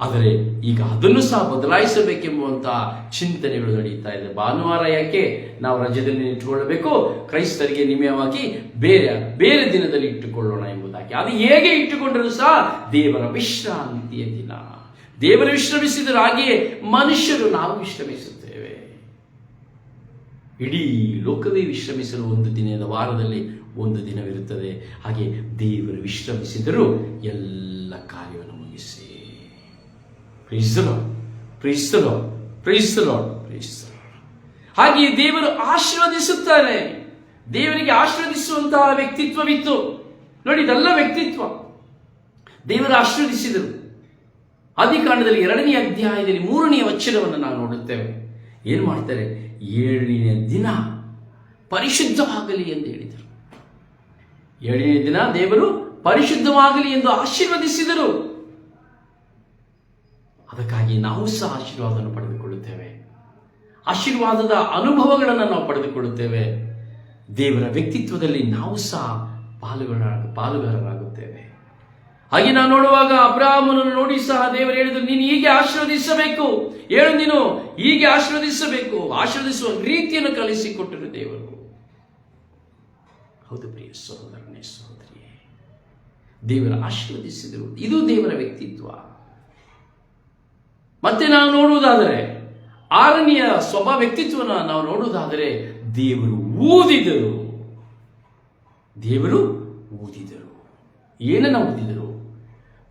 ಆದರೆ ಈಗ ಅದನ್ನು ಸಹ ಬದಲಾಯಿಸಬೇಕೆಂಬುವಂತಹ ಚಿಂತನೆಗಳು ನಡೀತಾ ಇದೆ. ಭಾನುವಾರ ಯಾಕೆ ನಾವು ರಜದಲ್ಲಿ ಇಟ್ಟುಕೊಳ್ಳಬೇಕು ಕ್ರೈಸ್ತರಿಗೆ ನಿಮಯವಾಗಿ ಬೇರೆ ಬೇರೆ ದಿನದಲ್ಲಿ ಇಟ್ಟುಕೊಳ್ಳೋಣ ಎಂಬುದಾಗಿ. ಅದು ಹೇಗೆ ಇಟ್ಟುಕೊಂಡರೂ ಸಹ ದೇವರ ವಿಶ್ರಾಂತಿಯ ದಿನ. ದೇವರು ವಿಶ್ರಮಿಸಿದರೂ ಹಾಗೆಯೇ ಮನುಷ್ಯರು ನಾವು ವಿಶ್ರಮಿಸುತ್ತೇವೆ. ಇಡೀ ಲೋಕವೇ ವಿಶ್ರಮಿಸಲು ಒಂದು ದಿನದ ವಾರದಲ್ಲಿ ಒಂದು ದಿನವಿರುತ್ತದೆ. ಹಾಗೆ ದೇವರು ವಿಶ್ರಮಿಸಿದರೂ ಎಲ್ಲ ಕಾರ್ಯವನ್ನು ಮುಗಿಸಿ. ಹಾಗೆ ದೇವರು ಆಶೀರ್ವದಿಸುತ್ತಾರೆ ದೇವರಿಗೆ ಆಶೀರ್ವದಿಸುವಂತಹ ವ್ಯಕ್ತಿತ್ವವಿತ್ತು. ನೋಡಿ, ಇದೆಲ್ಲ ವ್ಯಕ್ತಿತ್ವ. ದೇವರು ಆಶೀರ್ವದಿಸಿದರು. ಆದಿಕಾಂಡದಲ್ಲಿ ಎರಡನೇ ಅಧ್ಯಾಯದಲ್ಲಿ ಮೂರನೆಯ ವಚನವನ್ನು ನಾವು ನೋಡುತ್ತೇವೆ. ಏನು ಮಾಡ್ತಾರೆ? ಏಳನೇ ದಿನ ಪರಿಶುದ್ಧವಾಗಲಿ ಎಂದು ಹೇಳಿದರು. ಏಳನೇ ದಿನ ದೇವರು ಪರಿಶುದ್ಧವಾಗಲಿ ಎಂದು ಆಶೀರ್ವದಿಸಿದರು. ಅದಕ್ಕಾಗಿ ನಾವು ಸಹ ಆಶೀರ್ವಾದವನ್ನು ಪಡೆದುಕೊಳ್ಳುತ್ತೇವೆ. ಆಶೀರ್ವಾದದ ಅನುಭವಗಳನ್ನು ನಾವು ಪಡೆದುಕೊಳ್ಳುತ್ತೇವೆ. ದೇವರ ವ್ಯಕ್ತಿತ್ವದಲ್ಲಿ ನಾವು ಸಹ ಪಾಲುಗಳ ಪಾಲುಗಾರರಾಗುತ್ತೇವೆ. ಹಾಗೆ ನಾವು ನೋಡುವಾಗ ಅಬ್ರಾಹ್ಮನನ್ನು ನೋಡಿ ಸಹ ದೇವರು ಹೇಳಿದ್ರು ನೀನು ಹೀಗೆ ಆಶೀರ್ವದಿಸಬೇಕು. ಹೇಳು ನೀನು, ಹೀಗೆ ಆಶೀರ್ವದಿಸಬೇಕು. ಆಶೀರ್ವದಿಸುವ ರೀತಿಯನ್ನು ಕಲಿಸಿಕೊಟ್ಟರು ದೇವರು. ಹೌದು ಪ್ರಿಯ ಸಹೋದರನೇ, ಸಹೋದರಿಯೇ, ದೇವರ ಆಶೀರ್ವದಿಸಿದರು. ಇದು ದೇವರ ವ್ಯಕ್ತಿತ್ವ. ಮತ್ತೆ ನಾವು ನೋಡುವುದಾದರೆ ಆರನೆಯ ಸ್ವಭಾವ ವ್ಯಕ್ತಿತ್ವನ ನಾವು ನೋಡುವುದಾದರೆ ದೇವರು ಊದಿದರು. ದೇವರು ಊದಿದರು. ಏನನ್ನ ಊದಿದರು?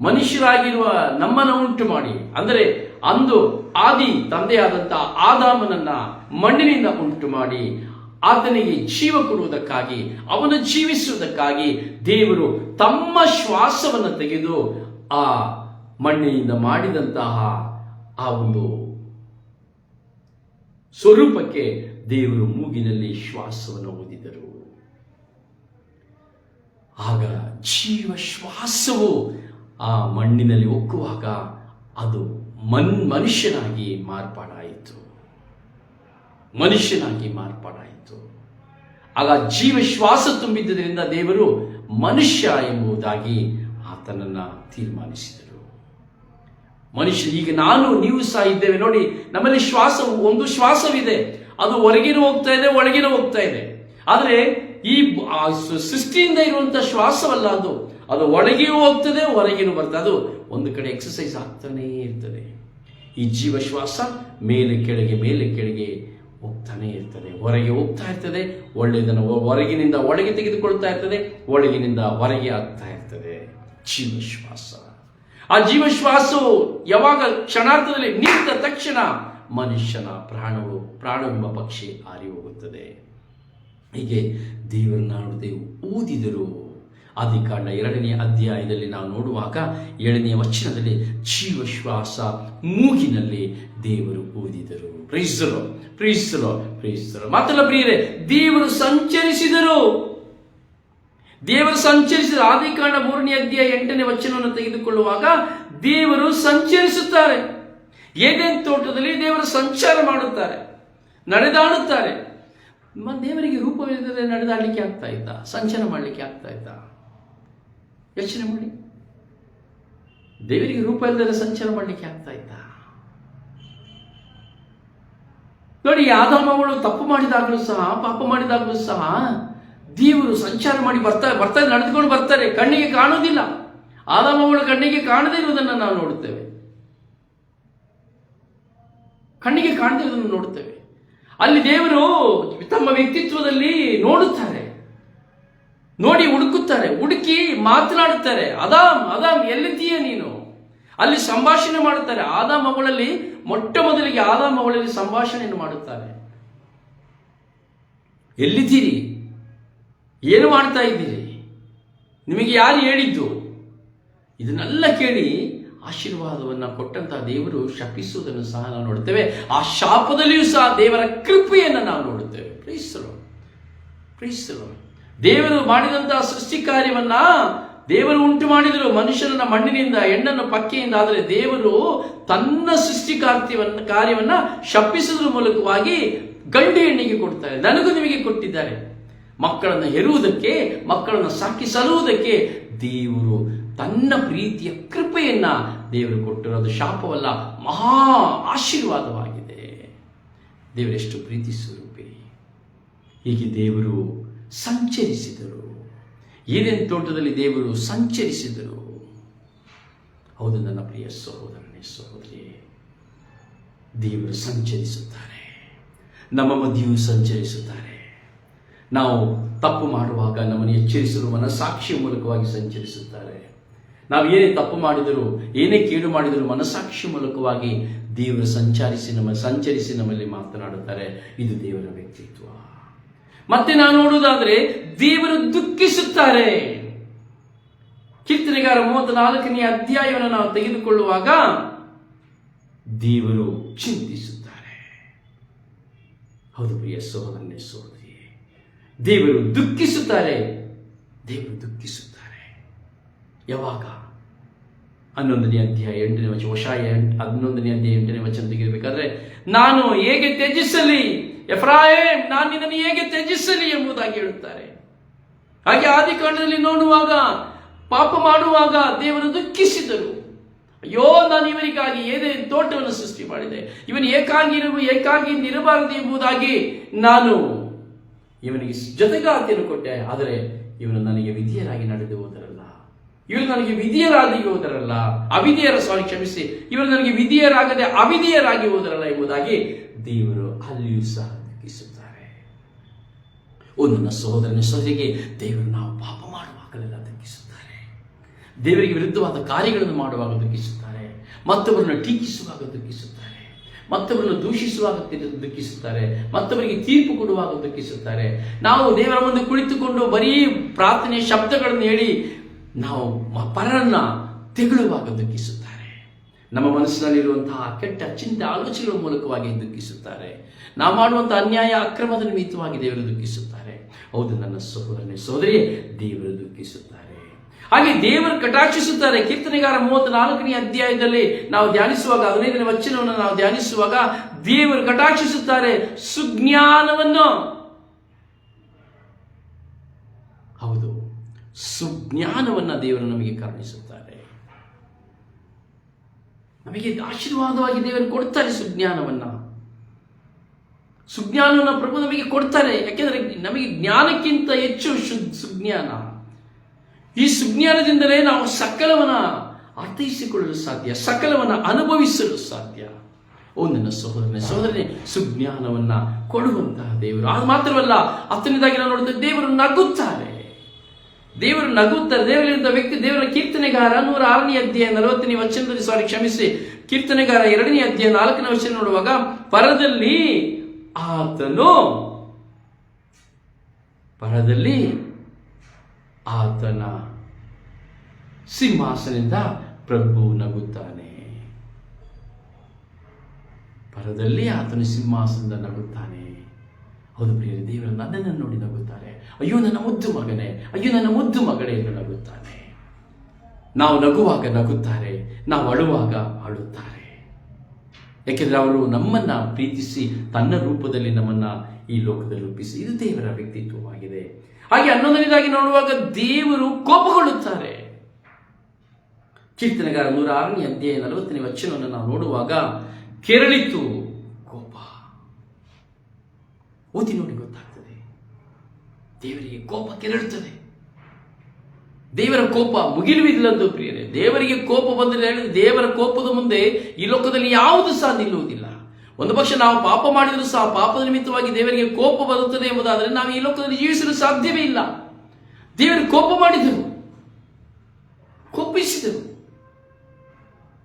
ಮನುಷ್ಯರಾಗಿರುವ ನಮ್ಮನ್ನು ಉಂಟು ಮಾಡಿ ಅಂದರೆ ಅಂದು ಆದಿ ತಂದೆಯಾದಂಥ ಆದಾಮನನ್ನ ಮಣ್ಣಿನಿಂದ ಉಂಟು ಮಾಡಿ ಆತನಿಗೆ ಜೀವ ಕೊಡುವುದಕ್ಕಾಗಿ, ಅವನು ಜೀವಿಸುವುದಕ್ಕಾಗಿ ದೇವರು ತಮ್ಮ ಶ್ವಾಸವನ್ನು ತೆಗೆದು ಆ ಮಣ್ಣಿನಿಂದ ಮಾಡಿದಂತಹ ಆ ಒಂದು ಸ್ವರೂಪಕ್ಕೆ ದೇವರು ಮೂಗಿನಲ್ಲಿ ಶ್ವಾಸವನ್ನು ಓದಿದರು ಆಗ ಜೀವ ಶ್ವಾಸವು ಆ ಮಣ್ಣಿನಲ್ಲಿ ಒಕ್ಕುವಾಗ ಅದು ಮನ್ ಮನುಷ್ಯನಾಗಿ ಮಾರ್ಪಾಡಾಯಿತು. ಮನುಷ್ಯನಾಗಿ ಮಾರ್ಪಾಡಾಯಿತು. ಆಗ ಜೀವ ಶ್ವಾಸ ತುಂಬಿದ್ದರಿಂದ ದೇವರು ಮನುಷ್ಯ ಎಂಬುದಾಗಿ ಆತನನ್ನ ತೀರ್ಮಾನಿಸಿದರು. ಮನುಷ್ಯ ಈಗ ನಾನು, ನೀವು ಸಹ ಇದ್ದೇವೆ. ನೋಡಿ, ನಮ್ಮಲ್ಲಿ ಶ್ವಾಸ ಒಂದು ಶ್ವಾಸವಿದೆ. ಅದು ಹೊರಗಿನ ಹೋಗ್ತಾ ಇದೆ, ಒಳಗಿನ ಹೋಗ್ತಾ ಇದೆ. ಆದರೆ, ಈ ಸೃಷ್ಟಿಯಿಂದ ಇರುವಂತಹ ಶ್ವಾಸವಲ್ಲ ಅದು. ಅದು ಒಳಗಿಯೂ ಹೋಗ್ತದೆ, ಹೊರಗಿನೂ ಬರ್ತದೆ. ಅದು ಒಂದು ಕಡೆ ಎಕ್ಸಸೈಸ್ ಆಗ್ತಾನೇ ಇರ್ತದೆ. ಈ ಜೀವ ಶ್ವಾಸ ಮೇಲೆ ಕೆಳಗೆ ಮೇಲೆ ಕೆಳಗೆ ಹೋಗ್ತಾನೆ ಇರ್ತದೆ. ಹೊರಗೆ ಹೋಗ್ತಾ ಇರ್ತದೆ. ಒಳ್ಳೆಯದನ್ನು ಹೊರಗಿನಿಂದ ಒಳಗೆ ತೆಗೆದುಕೊಳ್ತಾ ಇರ್ತದೆ. ಒಳಗಿನಿಂದ ಹೊರಗೆ ಆಗ್ತಾ ಇರ್ತದೆ. ಜೀವಶ್ವಾಸ ಆ ಜೀವಶ್ವಾಸವು ಯಾವಾಗ ಕ್ಷಣಾರ್ಧದಲ್ಲಿ ನಿಂತ ತಕ್ಷಣ ಮನುಷ್ಯನ ಪ್ರಾಣವು ಪ್ರಾಣವೆಂಬ ಪಕ್ಷಿ ಹಾರಿ ಹೋಗುತ್ತದೆ. ಹೀಗೆ ದೇವರ ನೋಡದೆ ಊದಿದರು ಆದಿಕಾಂಡ ಎರಡನೇ ಅಧ್ಯಾಯದಲ್ಲಿ ನಾವು ನೋಡುವಾಗ ಏಳನೇ ವಚನದಲ್ಲಿ ಜೀವಶ್ವಾಸ ಮೂಗಿನಲ್ಲಿ ದೇವರು ಊದಿದರು. ಪ್ರೀಸರು ಪ್ರೀಸರು ಪ್ರೀಸರು ಮಾತಲ್ಲ ಪ್ರಿಯರೇ, ದೇವರು ಸಂಚರಿಸಿದರು. ದೇವರು ಸಂಚರಿಸಿದ ಆದಿಕಾಂಡ ಮೂರನೇ ಅಧ್ಯಾಯ ಎಂಟನೇ ವಚನವನ್ನು ತೆಗೆದುಕೊಳ್ಳುವಾಗ ದೇವರು ಸಂಚರಿಸುತ್ತಾರೆ. ಏದೇನ್ ತೋಟದಲ್ಲಿ ದೇವರು ಸಂಚಾರ ಮಾಡುತ್ತಾರೆ, ನಡೆದಾಡುತ್ತಾರೆ. ದೇವರಿಗೆ ರೂಪವಿಲ್ಲದೆ ನಡೆದಾಡಲಿಕ್ಕೆ ಆಗ್ತಾ ಇದ್ದ, ಸಂಚಾರ ಮಾಡಲಿಕ್ಕೆ ಆಗ್ತಾ ಇದ್ದ. ಯೋಚನೆ ಮಾಡಿ. ದೇವರಿಗೆ ರೂಪ ಇಲ್ಲದೆ ಸಂಚಾರ ಮಾಡಲಿಕ್ಕೆ ಆಗ್ತಾ ಇದ್ದ. ನೋಡಿ, ಆದಾಮಗಳು ತಪ್ಪು ಮಾಡಿದಾಗಲೂ ಸಹ, ಪಾಪ ಮಾಡಿದಾಗಲೂ ಸಹ ದೇವರು ಸಂಚಾರ ಮಾಡಿ ಬರ್ತಾರೆ ಬರ್ತಾರೆ ನಡೆದುಕೊಂಡು ಬರ್ತಾರೆ. ಕಣ್ಣಿಗೆ ಕಾಣುವುದಿಲ್ಲ ಆದಾಮಗಳ ಕಣ್ಣಿಗೆ ಕಾಣದೇ ಇರುವುದನ್ನು ನಾವು ನೋಡುತ್ತೇವೆ. ಕಣ್ಣಿಗೆ ಕಾಣದೇ ಇರುವುದನ್ನು ನೋಡುತ್ತೇವೆ. ಅಲ್ಲಿ ದೇವರು ತಮ್ಮ ವ್ಯಕ್ತಿತ್ವದಲ್ಲಿ ನೋಡುತ್ತಾರೆ. ನೋಡಿ ಹುಡುಕುತ್ತಾರೆ. ಹುಡುಕಿ ಮಾತನಾಡುತ್ತಾರೆ. ಅದಾಮ್ ಅದಾಮ್ ಎಲ್ಲಿದ್ದೀಯ ನೀನು? ಅಲ್ಲಿ ಸಂಭಾಷಣೆ ಮಾಡುತ್ತಾರೆ. ಆದಾಮ್ ಅವಳಲ್ಲಿ, ಮೊಟ್ಟ ಮೊದಲಿಗೆ ಆದಾಮ್ ಅವಳಲ್ಲಿ ಸಂಭಾಷಣೆಯನ್ನು ಮಾಡುತ್ತಾರೆ. ಎಲ್ಲಿದ್ದೀರಿ? ಏನು ಮಾಡ್ತಾ ಇದ್ದೀರಿ? ನಿಮಗೆ ಯಾರು ಹೇಳಿದ್ದು? ಇದನ್ನೆಲ್ಲ ಕೇಳಿ ಆಶೀರ್ವಾದವನ್ನು ಕೊಟ್ಟಂತಹ ದೇವರು ಶಪಿಸುವುದನ್ನು ಸಹ ನಾವು ನೋಡುತ್ತೇವೆ. ಆ ಶಾಪದಲ್ಲಿಯೂ ಸಹ ದೇವರ ಕೃಪೆಯನ್ನು ನಾವು ನೋಡುತ್ತೇವೆ. ಪ್ರೀಸರು ಪ್ರೀಸರು ದೇವರು ಮಾಡಿದಂತಹ ಸೃಷ್ಟಿ ಕಾರ್ಯವನ್ನ ದೇವರು ಉಂಟು ಮಾಡಿದರು. ಮನುಷ್ಯನನ್ನ ಮಣ್ಣಿನಿಂದ, ಹೆಣ್ಣನ್ನು ಪಕ್ಕೆಯಿಂದ, ಆದರೆ ದೇವರು ತನ್ನ ಸೃಷ್ಟಿ ಕಾರ್ಯವನ್ನ ಕಾರ್ಯವನ್ನ ಶಪಿಸುವುದರ ಮೂಲಕವಾಗಿ ಗಂಡು ಹೆಣ್ಣಿಗೆ ಕೊಡ್ತಾರೆ. ನನಗೂ ನಿಮಗೆ ಕೊಟ್ಟಿದ್ದಾರೆ. ಮಕ್ಕಳನ್ನು ಹೆರುವುದಕ್ಕೆ, ಮಕ್ಕಳನ್ನು ಸಾಕಿ ಸಲುವುದಕ್ಕೆ ದೇವರು ತನ್ನ ಪ್ರೀತಿಯ ಕೃಪೆಯನ್ನ ದೇವರು ಕೊಟ್ಟಿರೋದು ಶಾಪವಲ್ಲ, ಮಹಾ ಆಶೀರ್ವಾದವಾಗಿದೆ. ದೇವರೆಷ್ಟು ಪ್ರೀತಿ ಸ್ವರೂಪಿ. ಹೀಗೆ ದೇವರು ಸಂಚರಿಸಿದರು. ಏನೇನು ತೋಟದಲ್ಲಿ ದೇವರು ಸಂಚರಿಸಿದರು. ಹೌದು ನನ್ನ ಪ್ರಿಯ ಸಹೋದರನೇ ಸಹೋದರಿ ದೇವರು ಸಂಚರಿಸುತ್ತಾರೆ. ನಮ್ಮ ಮಧ್ಯೆಯೂ ಸಂಚರಿಸುತ್ತಾರೆ. ನಾವು ತಪ್ಪು ಮಾಡುವಾಗ ನಮ್ಮನ್ನು ಎಚ್ಚರಿಸಲು ಮನಸ್ಸಾಕ್ಷಿಯ ಮೂಲಕವಾಗಿ ಸಂಚರಿಸುತ್ತಾರೆ. ನಾವು ಏನೇ ತಪ್ಪು ಮಾಡಿದರೂ, ಏನೇ ಕೇಡು ಮಾಡಿದರೂ ಮನಸ್ಸಾಕ್ಷಿ ಮೂಲಕವಾಗಿ ದೇವರು ಸಂಚರಿಸಿ ನಮ್ಮ, ಸಂಚರಿಸಿ ನಮ್ಮಲ್ಲಿ ಮಾತನಾಡುತ್ತಾರೆ. ಇದು ದೇವರ ವ್ಯಕ್ತಿತ್ವ. ಮತ್ತೆ ನಾವು ನೋಡುವುದಾದರೆ, ದೇವರು ದುಃಖಿಸುತ್ತಾರೆ. ಕೀರ್ತನೆಗಾರ ಮೂವತ್ತ ನಾಲ್ಕನೇ ಅಧ್ಯಾಯವನ್ನು ನಾವು ತೆಗೆದುಕೊಳ್ಳುವಾಗ ದೇವರು ಚಿಂತಿಸುತ್ತಾರೆ. ಹೌದು ಪ್ರಿಯ ಸೋದರನೇ ಸಹೋದರಿಯೇ ದೇವರು ದುಃಖಿಸುತ್ತಾರೆ. ದೇವರು ದುಃಖಿಸುತ್ತಾರೆ. ಯಾವಾಗ? ಹನ್ನೊಂದನೇ ಅಧ್ಯಾಯ ಎಂಟನೇ ವಚನ ವಶಾಯ ಹನ್ನೊಂದನೇ ಅಧ್ಯಾಯ ಎಂಟನೇ ವಚನ ತೆಗೆಯಬೇಕಾದ್ರೆ, ನಾನು ಹೇಗೆ ತ್ಯಜಿಸಲಿ? ಎಫ್ರಾಯೇಮ್, ನಾನು ನಿನ್ನನ್ನು ಹೇಗೆ ತ್ಯಜಿಸಲಿ ಎಂಬುದಾಗಿ ಹೇಳುತ್ತಾರೆ. ಹಾಗೆ ಆದಿಕಾಂಡದಲ್ಲಿ ನೋಡುವಾಗ, ಪಾಪ ಮಾಡುವಾಗ ದೇವರು ದುಃಖಿಸಿದರು. ಅಯ್ಯೋ, ನಾನು ಇವರಿಗಾಗಿ ಏನೇ ತೋಟವನ್ನು ಸೃಷ್ಟಿ ಮಾಡಿದೆ? ಇವನು ಏಕಾಗಿ ಇರಬು ಏಕಾಗಿ ಇರಬಾರದು ಎಂಬುದಾಗಿ ನಾನು ಇವನಿಗೆ ಜೊತೆಗಾತಿಯನ್ನು ಕೊಟ್ಟೆ? ಆದರೆ ಇವನು ನನಗೆ ವಿಧಿಯರಾಗಿ ನಡೆದು ಹೋದರಲ್ಲ. ಇವರು ನನಗೆ ವಿಧಿಯರಾಗಿ ಹೋದರಲ್ಲ. ಅವಿಧಿಯರ ಸಾರಿ ಕ್ಷಮಿಸಿ. ಇವನು ನನಗೆ ವಿಧಿಯರಾಗದೆ ಅವಿಧಿಯರಾಗಿ ಹೋದರಲ್ಲ ಎಂಬುದಾಗಿ ದೇವರು ಅಲ್ಲಿಯೂ ಸಹ ದುಃಖಿಸುತ್ತಾರೆ ಒಂದು ನನ್ನ ಸಹೋದರನ ಸೊದೆಗೆ ದೇವರು ನಾವು ಪಾಪ ಮಾಡುವಾಗಲೆಲ್ಲ ದುಃಖಿಸುತ್ತಾರೆ. ದೇವರಿಗೆ ವಿರುದ್ಧವಾದ ಕಾರ್ಯಗಳನ್ನು ಮಾಡುವಾಗ ದುಃಖಿಸುತ್ತಾರೆ. ಮತ್ತೊಬ್ಬರನ್ನು ಟೀಕಿಸುವಾಗ ದುಃಖಿಸುತ್ತಾರೆ. ಮತ್ತೊಬ್ಬರನ್ನು ದೂಷಿಸುವಾಗ ದುಃಖಿಸುತ್ತಾರೆ, ಮತ್ತೊಬ್ಬರಿಗೆ ತೀರ್ಪು ಕೊಡುವಾಗ ದುಃಖಿಸುತ್ತಾರೆ. ನಾವು ದೇವರ ಮುಂದೆ ಕುಳಿತುಕೊಂಡು ಬರೀ ಪ್ರಾರ್ಥನೆ ಶಬ್ದಗಳನ್ನು ಹೇಳಿ ನಾವು ಪರರನ್ನ ತೆಗಳುವಾಗ ದುಃಖಿಸುತ್ತಾರೆ. ನಮ್ಮ ಮನಸ್ಸಿನಲ್ಲಿರುವಂತಹ ಕೆಟ್ಟ ಚಿಂತೆ ಆಲೋಚನೆಗಳ ಮೂಲಕವಾಗಿ ದುಃಖಿಸುತ್ತಾರೆ. ನಾವು ಮಾಡುವಂತಹ ಅನ್ಯಾಯ ಅಕ್ರಮದ ನಿಮಿತ್ತವಾಗಿ ದೇವರು ದುಃಖಿಸುತ್ತಾರೆ. ಹೌದು, ನನ್ನ ಸಹೋದರನೇ, ಸಹೋದರಿಯೇ, ದೇವರು ದುಃಖಿಸುತ್ತಾರೆ. ಹಾಗೆ ದೇವರು ಕಟಾಕ್ಷಿಸುತ್ತಾರೆ. ಕೀರ್ತನೆಗಾರ ಮೂವತ್ತ್ ನಾಲ್ಕನೇ ಅಧ್ಯಾಯದಲ್ಲಿ ನಾವು ಧ್ಯಾನಿಸುವಾಗ, ಹದಿನೈದನೇ ವಚನವನ್ನು ನಾವು ಧ್ಯಾನಿಸುವಾಗ ದೇವರು ಕಟಾಕ್ಷಿಸುತ್ತಾರೆ ಸುಜ್ಞಾನವನ್ನು. ಹೌದು, ಸುಜ್ಞಾನವನ್ನ ದೇವರು ನಮಗೆ ಕರುಣಿಸುತ್ತಾರೆ. ನಮಗೆ ಆಶೀರ್ವಾದವಾಗಿ ದೇವರು ಕೊಡ್ತಾರೆ ಸುಜ್ಞಾನವನ್ನ. ಸುಜ್ಞಾನವನ್ನು ಪ್ರಭು ನಮಗೆ ಕೊಡ್ತಾರೆ. ಯಾಕೆಂದ್ರೆ ನಮಗೆ ಜ್ಞಾನಕ್ಕಿಂತ ಹೆಚ್ಚು ಸುಜ್ಞಾನ. ಈ ಸುಜ್ಞಾನದಿಂದಲೇ ನಾವು ಸಕಲವನ ಅರ್ಥೈಸಿಕೊಳ್ಳಲು ಸಾಧ್ಯ, ಸಕಲವನ್ನ ಅನುಭವಿಸಲು ಸಾಧ್ಯ. ಓ ನನ್ನ ಸಹೋದರನೇ ಸಹೋದರನೇ, ಸುಜ್ಞಾನವನ್ನ ಕೊಡುವಂತಹ ದೇವರು. ಅದು ಮಾತ್ರವಲ್ಲ, ಹತ್ತನೇದಾಗಿ ನಾವು ನೋಡಿದ್ರೆ ದೇವರು ನಗುತ್ತಾರೆ. ದೇವರು ನಗುತ್ತಾರೆ. ದೇವರಿಂದ ವ್ಯಕ್ತಿ, ದೇವರ ಕೀರ್ತನೆಗಾರ. ನೂರ ಆರನೇ ಅಧ್ಯಾಯ ನಲವತ್ತನೇ ವಚನದಲ್ಲಿ ಸಾರಿ ಕ್ಷಮಿಸಿ. ಕೀರ್ತನೆಗಾರ ಎರಡನೇ ಅಧ್ಯಾಯ ನಾಲ್ಕನೇ ವಚನ ನೋಡುವಾಗ, ಪರದಲ್ಲಿ ಆತನು, ಪರದಲ್ಲಿ ಆತನ ಸಿಂಹಾಸನದಿಂದ ಪ್ರಭು ನಗುತ್ತಾನೆ. ಪರದಲ್ಲಿ ಆತನ ಸಿಂಹಾಸನದ ನಗುತ್ತಾನೆ. ಹೌದು ಪ್ರಿಯರಿ, ದೇವರ ನನ್ನನ್ನು ನೋಡಿ ನಗುತ್ತಾರೆ. ಅಯ್ಯೋ, ನನ್ನ ಮುದ್ದು ಮಗನೇ, ಅಯ್ಯೋ, ನನ್ನ ಮುದ್ದು ಮಗಳೇ ಎಂದು ನಗುತ್ತಾನೆ. ನಾವು ನಗುವಾಗ ನಗುತ್ತಾರೆ, ನಾವು ಅಳುವಾಗ ಅಳುತ್ತಾರೆ. ಯಾಕೆಂದ್ರೆ ಅವರು ನಮ್ಮನ್ನ ಪ್ರೀತಿಸಿ ತನ್ನ ರೂಪದಲ್ಲಿ ನಮ್ಮನ್ನ ಈ ಲೋಕದಲ್ಲಿ ರೂಪಿಸಿ. ಇದು ದೇವರ ವ್ಯಕ್ತಿತ್ವವಾಗಿದೆ. ಹಾಗೆ ಹನ್ನೊಂದನೇದಾಗಿ ನೋಡುವಾಗ ದೇವರು ಕೋಪಗೊಳ್ಳುತ್ತಾರೆ. ಕೀರ್ತನೆಗಾರ ನೂರ ಆರನೇ ಅಧ್ಯಾಯ ನಲವತ್ತನೇ ವಚನವನ್ನು ನಾವು ನೋಡುವಾಗ ಕೆರಳಿತು ಕೋಪ. ಓದಿ ನೋಡಿ ಗೊತ್ತಾಗ್ತದೆ. ದೇವರಿಗೆ ಕೋಪ ಕೆರಳುತ್ತದೆ. ದೇವರ ಕೋಪ ಮುಗಿಲುವಿಲ್ಲದ್ದು ಪ್ರಿಯರೇ, ದೇವರಿಗೆ ಕೋಪ ಬಂದರೆ ಹೇಳಿದ್ರೆ ದೇವರ ಕೋಪದ ಮುಂದೆ ಈ ಲೋಕದಲ್ಲಿ ಯಾವುದು ಸಹ ನಿಲ್ಲುವುದಿಲ್ಲ. ಒಂದು ಪಕ್ಷ ನಾವು ಪಾಪ ಮಾಡಿದರೂ ಸಹ ಪಾಪದ ನಿಮಿತ್ತವಾಗಿ ದೇವರಿಗೆ ಕೋಪ ಬರುತ್ತದೆ ಎಂಬುದಾದರೆ ನಾವು ಈ ಲೋಕದಲ್ಲಿ ಜೀವಿಸಲು ಸಾಧ್ಯವೇ ಇಲ್ಲ. ದೇವರು ಕೋಪ ಮಾಡಿದರು, ಕೋಪಿಸಿದರು.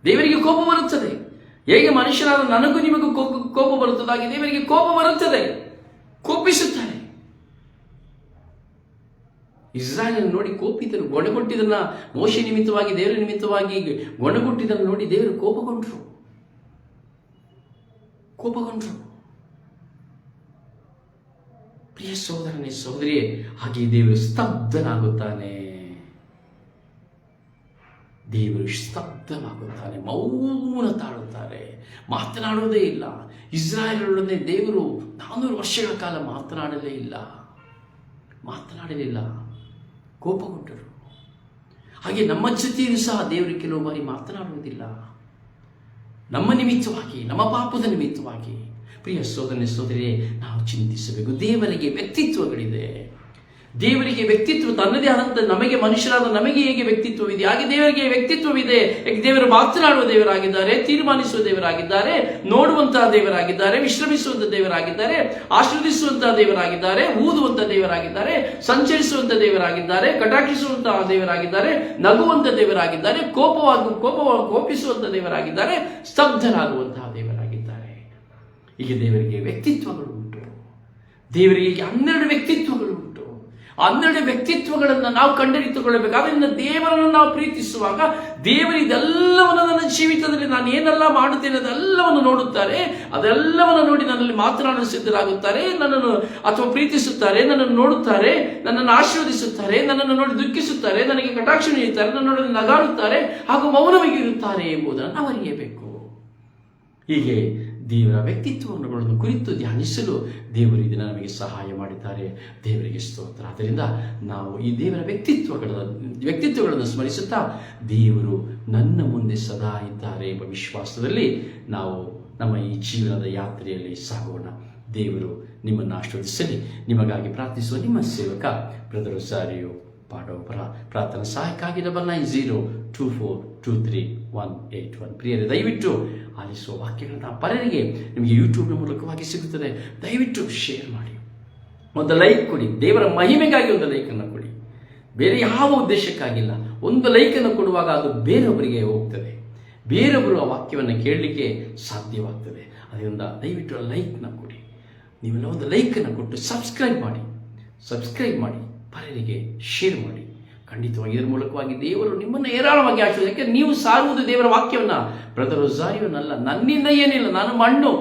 ದೇವರಿಗೆ ಕೋಪ ಬರುತ್ತದೆ. ಹೇಗೆ ಮನುಷ್ಯನಾದ ನನಗೂ ನಿಮಗೂ ಕೋಪ ಕೋಪ ಬರುತ್ತದಾಗಿ ದೇವರಿಗೆ ಕೋಪ ಬರುತ್ತದೆ. ಕೋಪಿಸುತ್ತಾರೆ. ಇಸ್ರಾಯೇಲ್ ನೋಡಿ ಕೋಪಿತರು, ಗೊಣಗುಟ್ಟಿದನ್ನ ಮೋಶೆ ನಿಮಿತ್ತವಾಗಿ, ದೇವರ ನಿಮಿತ್ತವಾಗಿ ಗೊಣಗುಟ್ಟಿದನ್ನು ನೋಡಿ ದೇವರು ಕೋಪಗೊಂಡ್ರು. ಕೋಪಗೊಂಡ್ರು. ಪ್ರಿಯ ಸೋದರನೇ ಸೋದರಿಯೇ ಹಾಗೆ ದೇವರು ಸ್ತಬ್ಧನಾಗುತ್ತಾನೆ. ದೇವರು ಸ್ತಬ್ಧನಾಗುತ್ತಾನೆ, ಮೌನ ತಾಳುತ್ತಾರೆ. ಮಾತನಾಡುವುದೇ ಇಲ್ಲ. ಇಸ್ರಾಯೇಲೊಡನೆ ದೇವರು ನಾನ್ನೂರು ವರ್ಷಗಳ ಕಾಲ ಮಾತನಾಡಲೇ ಇಲ್ಲ. ಮಾತನಾಡಲಿಲ್ಲ. ಕೋಪಗೊಂಡರು. ಹಾಗೆ ನಮ್ಮ ಜೊತೆಯೂ ಸಹ ದೇವರು ಕೆಲವು ಬಾರಿ ಮಾತನಾಡುವುದಿಲ್ಲ. ನಮ್ಮ ನಿಮಿತ್ತವಾಗಿ, ನಮ್ಮ ಪಾಪದ ನಿಮಿತ್ತವಾಗಿ. ಪ್ರಿಯ ಸೋದರನೇ, ಸೋದರಿಯೇ, ನಾವು ಚಿಂತಿಸಬೇಕು. ದೇವರಿಗೆ ವ್ಯಕ್ತಿತ್ವಗಳಿದೆ. ದೇವರಿಗೆ ವ್ಯಕ್ತಿತ್ವ ತನ್ನದೇ ಆದಂತ ನಮಗೆ ಮನುಷ್ಯರಾದ ನಮಗೆ ಹೇಗೆ ವ್ಯಕ್ತಿತ್ವವಿದೆ? ಹಾಗೆ ದೇವರಿಗೆ ವ್ಯಕ್ತಿತ್ವವಿದೆ. ಯಾಕೆ ದೇವರು ಮಾತನಾಡುವ ದೇವರಾಗಿದ್ದಾರೆ, ತೀರ್ಮಾನಿಸುವ ದೇವರಾಗಿದ್ದಾರೆ, ನೋಡುವಂತಹ ದೇವರಾಗಿದ್ದಾರೆ ವಿಶ್ರಮಿಸುವಂತಹ ದೇವರಾಗಿದ್ದಾರೆ ಆಶ್ರದಿಸುವಂತಹ ದೇವರಾಗಿದ್ದಾರೆ ಊದುವಂತಹ ದೇವರಾಗಿದ್ದಾರೆ ಸಂಚರಿಸುವಂತಹ ದೇವರಾಗಿದ್ದಾರೆ ಕಟಾಕ್ಷಿಸುವಂತಹ ದೇವರಾಗಿದ್ದಾರೆ, ನಗುವಂತ ದೇವರಾಗಿದ್ದಾರೆ, ಕೋಪವಾಗಿ, ಕೋಪ, ಕೋಪಿಸುವಂತ ದೇವರಾಗಿದ್ದಾರೆ, ಸ್ತಬ್ಧರಾಗುವಂತಹ ದೇವರಾಗಿದ್ದಾರೆ. ಹೀಗೆ ದೇವರಿಗೆ ವ್ಯಕ್ತಿತ್ವಗಳು ಉಂಟು. ದೇವರಿಗೆ ಹನ್ನೆರಡು ವ್ಯಕ್ತಿತ್ವಗಳು ಉಂಟು. ಹನ್ನೆರಡು ವ್ಯಕ್ತಿತ್ವಗಳನ್ನು ನಾವು ಕಂಡರಿತುಕೊಳ್ಳಬೇಕು. ಅದರಿಂದ ದೇವರನ್ನು ನಾವು ಪ್ರೀತಿಸುವಾಗ ದೇವರು ಇದೆಲ್ಲವನ್ನು ನನ್ನ ಜೀವಿತದಲ್ಲಿ ನಾನು ಏನೆಲ್ಲ ಮಾಡುತ್ತೇನೆ ಅದೆಲ್ಲವನ್ನು ನೋಡುತ್ತಾರೆ. ಅದೆಲ್ಲವನ್ನು ನೋಡಿ ನನ್ನಲ್ಲಿ ಮಾತನಾಡಲು ಸಿದ್ಧರಾಗುತ್ತಾರೆ, ನನ್ನನ್ನು ಅಥವಾ ಪ್ರೀತಿಸುತ್ತಾರೆ, ನನ್ನನ್ನು ನೋಡುತ್ತಾರೆ, ನನ್ನನ್ನು ಆಶೀರ್ವದಿಸುತ್ತಾರೆ, ನನ್ನನ್ನು ನೋಡಿ ದುಃಖಿಸುತ್ತಾರೆ, ನನಗೆ ಕಟಾಕ್ಷ ನೀಡುತ್ತಾರೆ ನನ್ನ ನೋಡಿ ನಗಾಡುತ್ತಾರೆ ಹಾಗೂ ಮೌನವಾಗಿ ಇರುತ್ತಾರೆ ಎಂಬುದನ್ನು ನಾವು ಅರಿಯಬೇಕು. ಹೀಗೆ ದೇವರ ವ್ಯಕ್ತಿತ್ವವನ್ನು ಕುರಿತು ಧ್ಯಾನಿಸಲು ದೇವರು ಇದನ್ನು ನಮಗೆ ಸಹಾಯ ಮಾಡಿದ್ದಾರೆ. ದೇವರಿಗೆ ಸ್ತೋತ್ರ. ಆದ್ದರಿಂದ ನಾವು ಈ ದೇವರ ವ್ಯಕ್ತಿತ್ವಗಳ, ವ್ಯಕ್ತಿತ್ವಗಳನ್ನು ಸ್ಮರಿಸುತ್ತಾ ದೇವರು ನನ್ನ ಮುಂದೆ ಸದಾ ಇದ್ದಾರೆ ಎಂಬ ವಿಶ್ವಾಸದಲ್ಲಿ ನಾವು ನಮ್ಮ ಈ ಜೀವನದ ಯಾತ್ರೆಯಲ್ಲಿ ಸಾಗೋಣ. ದೇವರು ನಿಮ್ಮನ್ನು ಆಶೀರ್ವದಿಸಲಿ. ನಿಮಗಾಗಿ ಪ್ರಾರ್ಥಿಸುವ ನಿಮ್ಮ ಸೇವಕ ಬ್ರದರ್ ಸಾರಿಯು ಪಾಡೋಪರ. ಪ್ರಾರ್ಥನಾ ಸಹಾಯಕ್ಕಾಗಿ double nine zero two four two three one eight one ಪ್ರಿಯರೇ, ದಯವಿಟ್ಟು ಆಲಿಸುವ ವಾಕ್ಯಗಳನ್ನು ಪರರಿಗೆ ನಿಮಗೆ ಯೂಟ್ಯೂಬ್ನ ಮೂಲಕವಾಗಿ ಸಿಗುತ್ತದೆ. ದಯವಿಟ್ಟು ಶೇರ್ ಮಾಡಿ. ಒಂದು ಲೈಕ್ ಕೊಡಿ. ದೇವರ ಮಹಿಮೆಗಾಗಿ ಒಂದು ಲೈಕನ್ನು ಕೊಡಿ. ಬೇರೆ ಯಾವ ಉದ್ದೇಶಕ್ಕಾಗಿಲ್ಲ. ಒಂದು ಲೈಕನ್ನು ಕೊಡುವಾಗ ಅದು ಬೇರೊಬ್ಬರಿಗೆ ಹೋಗ್ತದೆ. ಬೇರೊಬ್ಬರು ಆ ವಾಕ್ಯವನ್ನು ಕೇಳಲಿಕ್ಕೆ ಸಾಧ್ಯವಾಗ್ತದೆ. ಅದರಿಂದ ದಯವಿಟ್ಟು ಲೈಕ್ನ ಕೊಡಿ. ನೀವೆಲ್ಲ ಒಂದು ಲೈಕನ್ನು ಕೊಟ್ಟು ಸಬ್ಸ್ಕ್ರೈಬ್ ಮಾಡಿ. ಸಬ್ಸ್ಕ್ರೈಬ್ ಮಾಡಿ. ಪರರಿಗೆ ಶೇರ್ ಮಾಡಿ. ಖಂಡಿತವಾಗಿ ಇದರ ಮೂಲಕವಾಗಿ ದೇವರು ನಿಮ್ಮನ್ನು ಏರಾಳವಾಗಿ ಆಶೀರ್ವದಿಸಿ ನೀವು ಸಾರುವುದು ದೇವರ ವಾಕ್ಯವನ್ನು? ಬ್ರದರ್ ಝಾರಿಯವನ್ನಲ್ಲ ನನ್ನಿಂದ ಏನಿಲ್ಲ, ನಾನು ಮಣ್ಣು,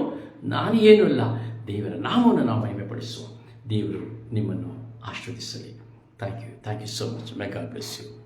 ನಾನು ಏನೂ ಇಲ್ಲ. ದೇವರ ನಾಮವನ್ನು ನಾವು ಮಹಿಮೆಪಡಿಸುವ ದೇವರು ನಿಮ್ಮನ್ನು ಆಶೀರ್ವದಿಸಲಿ. Thank you thank you so much my God bless you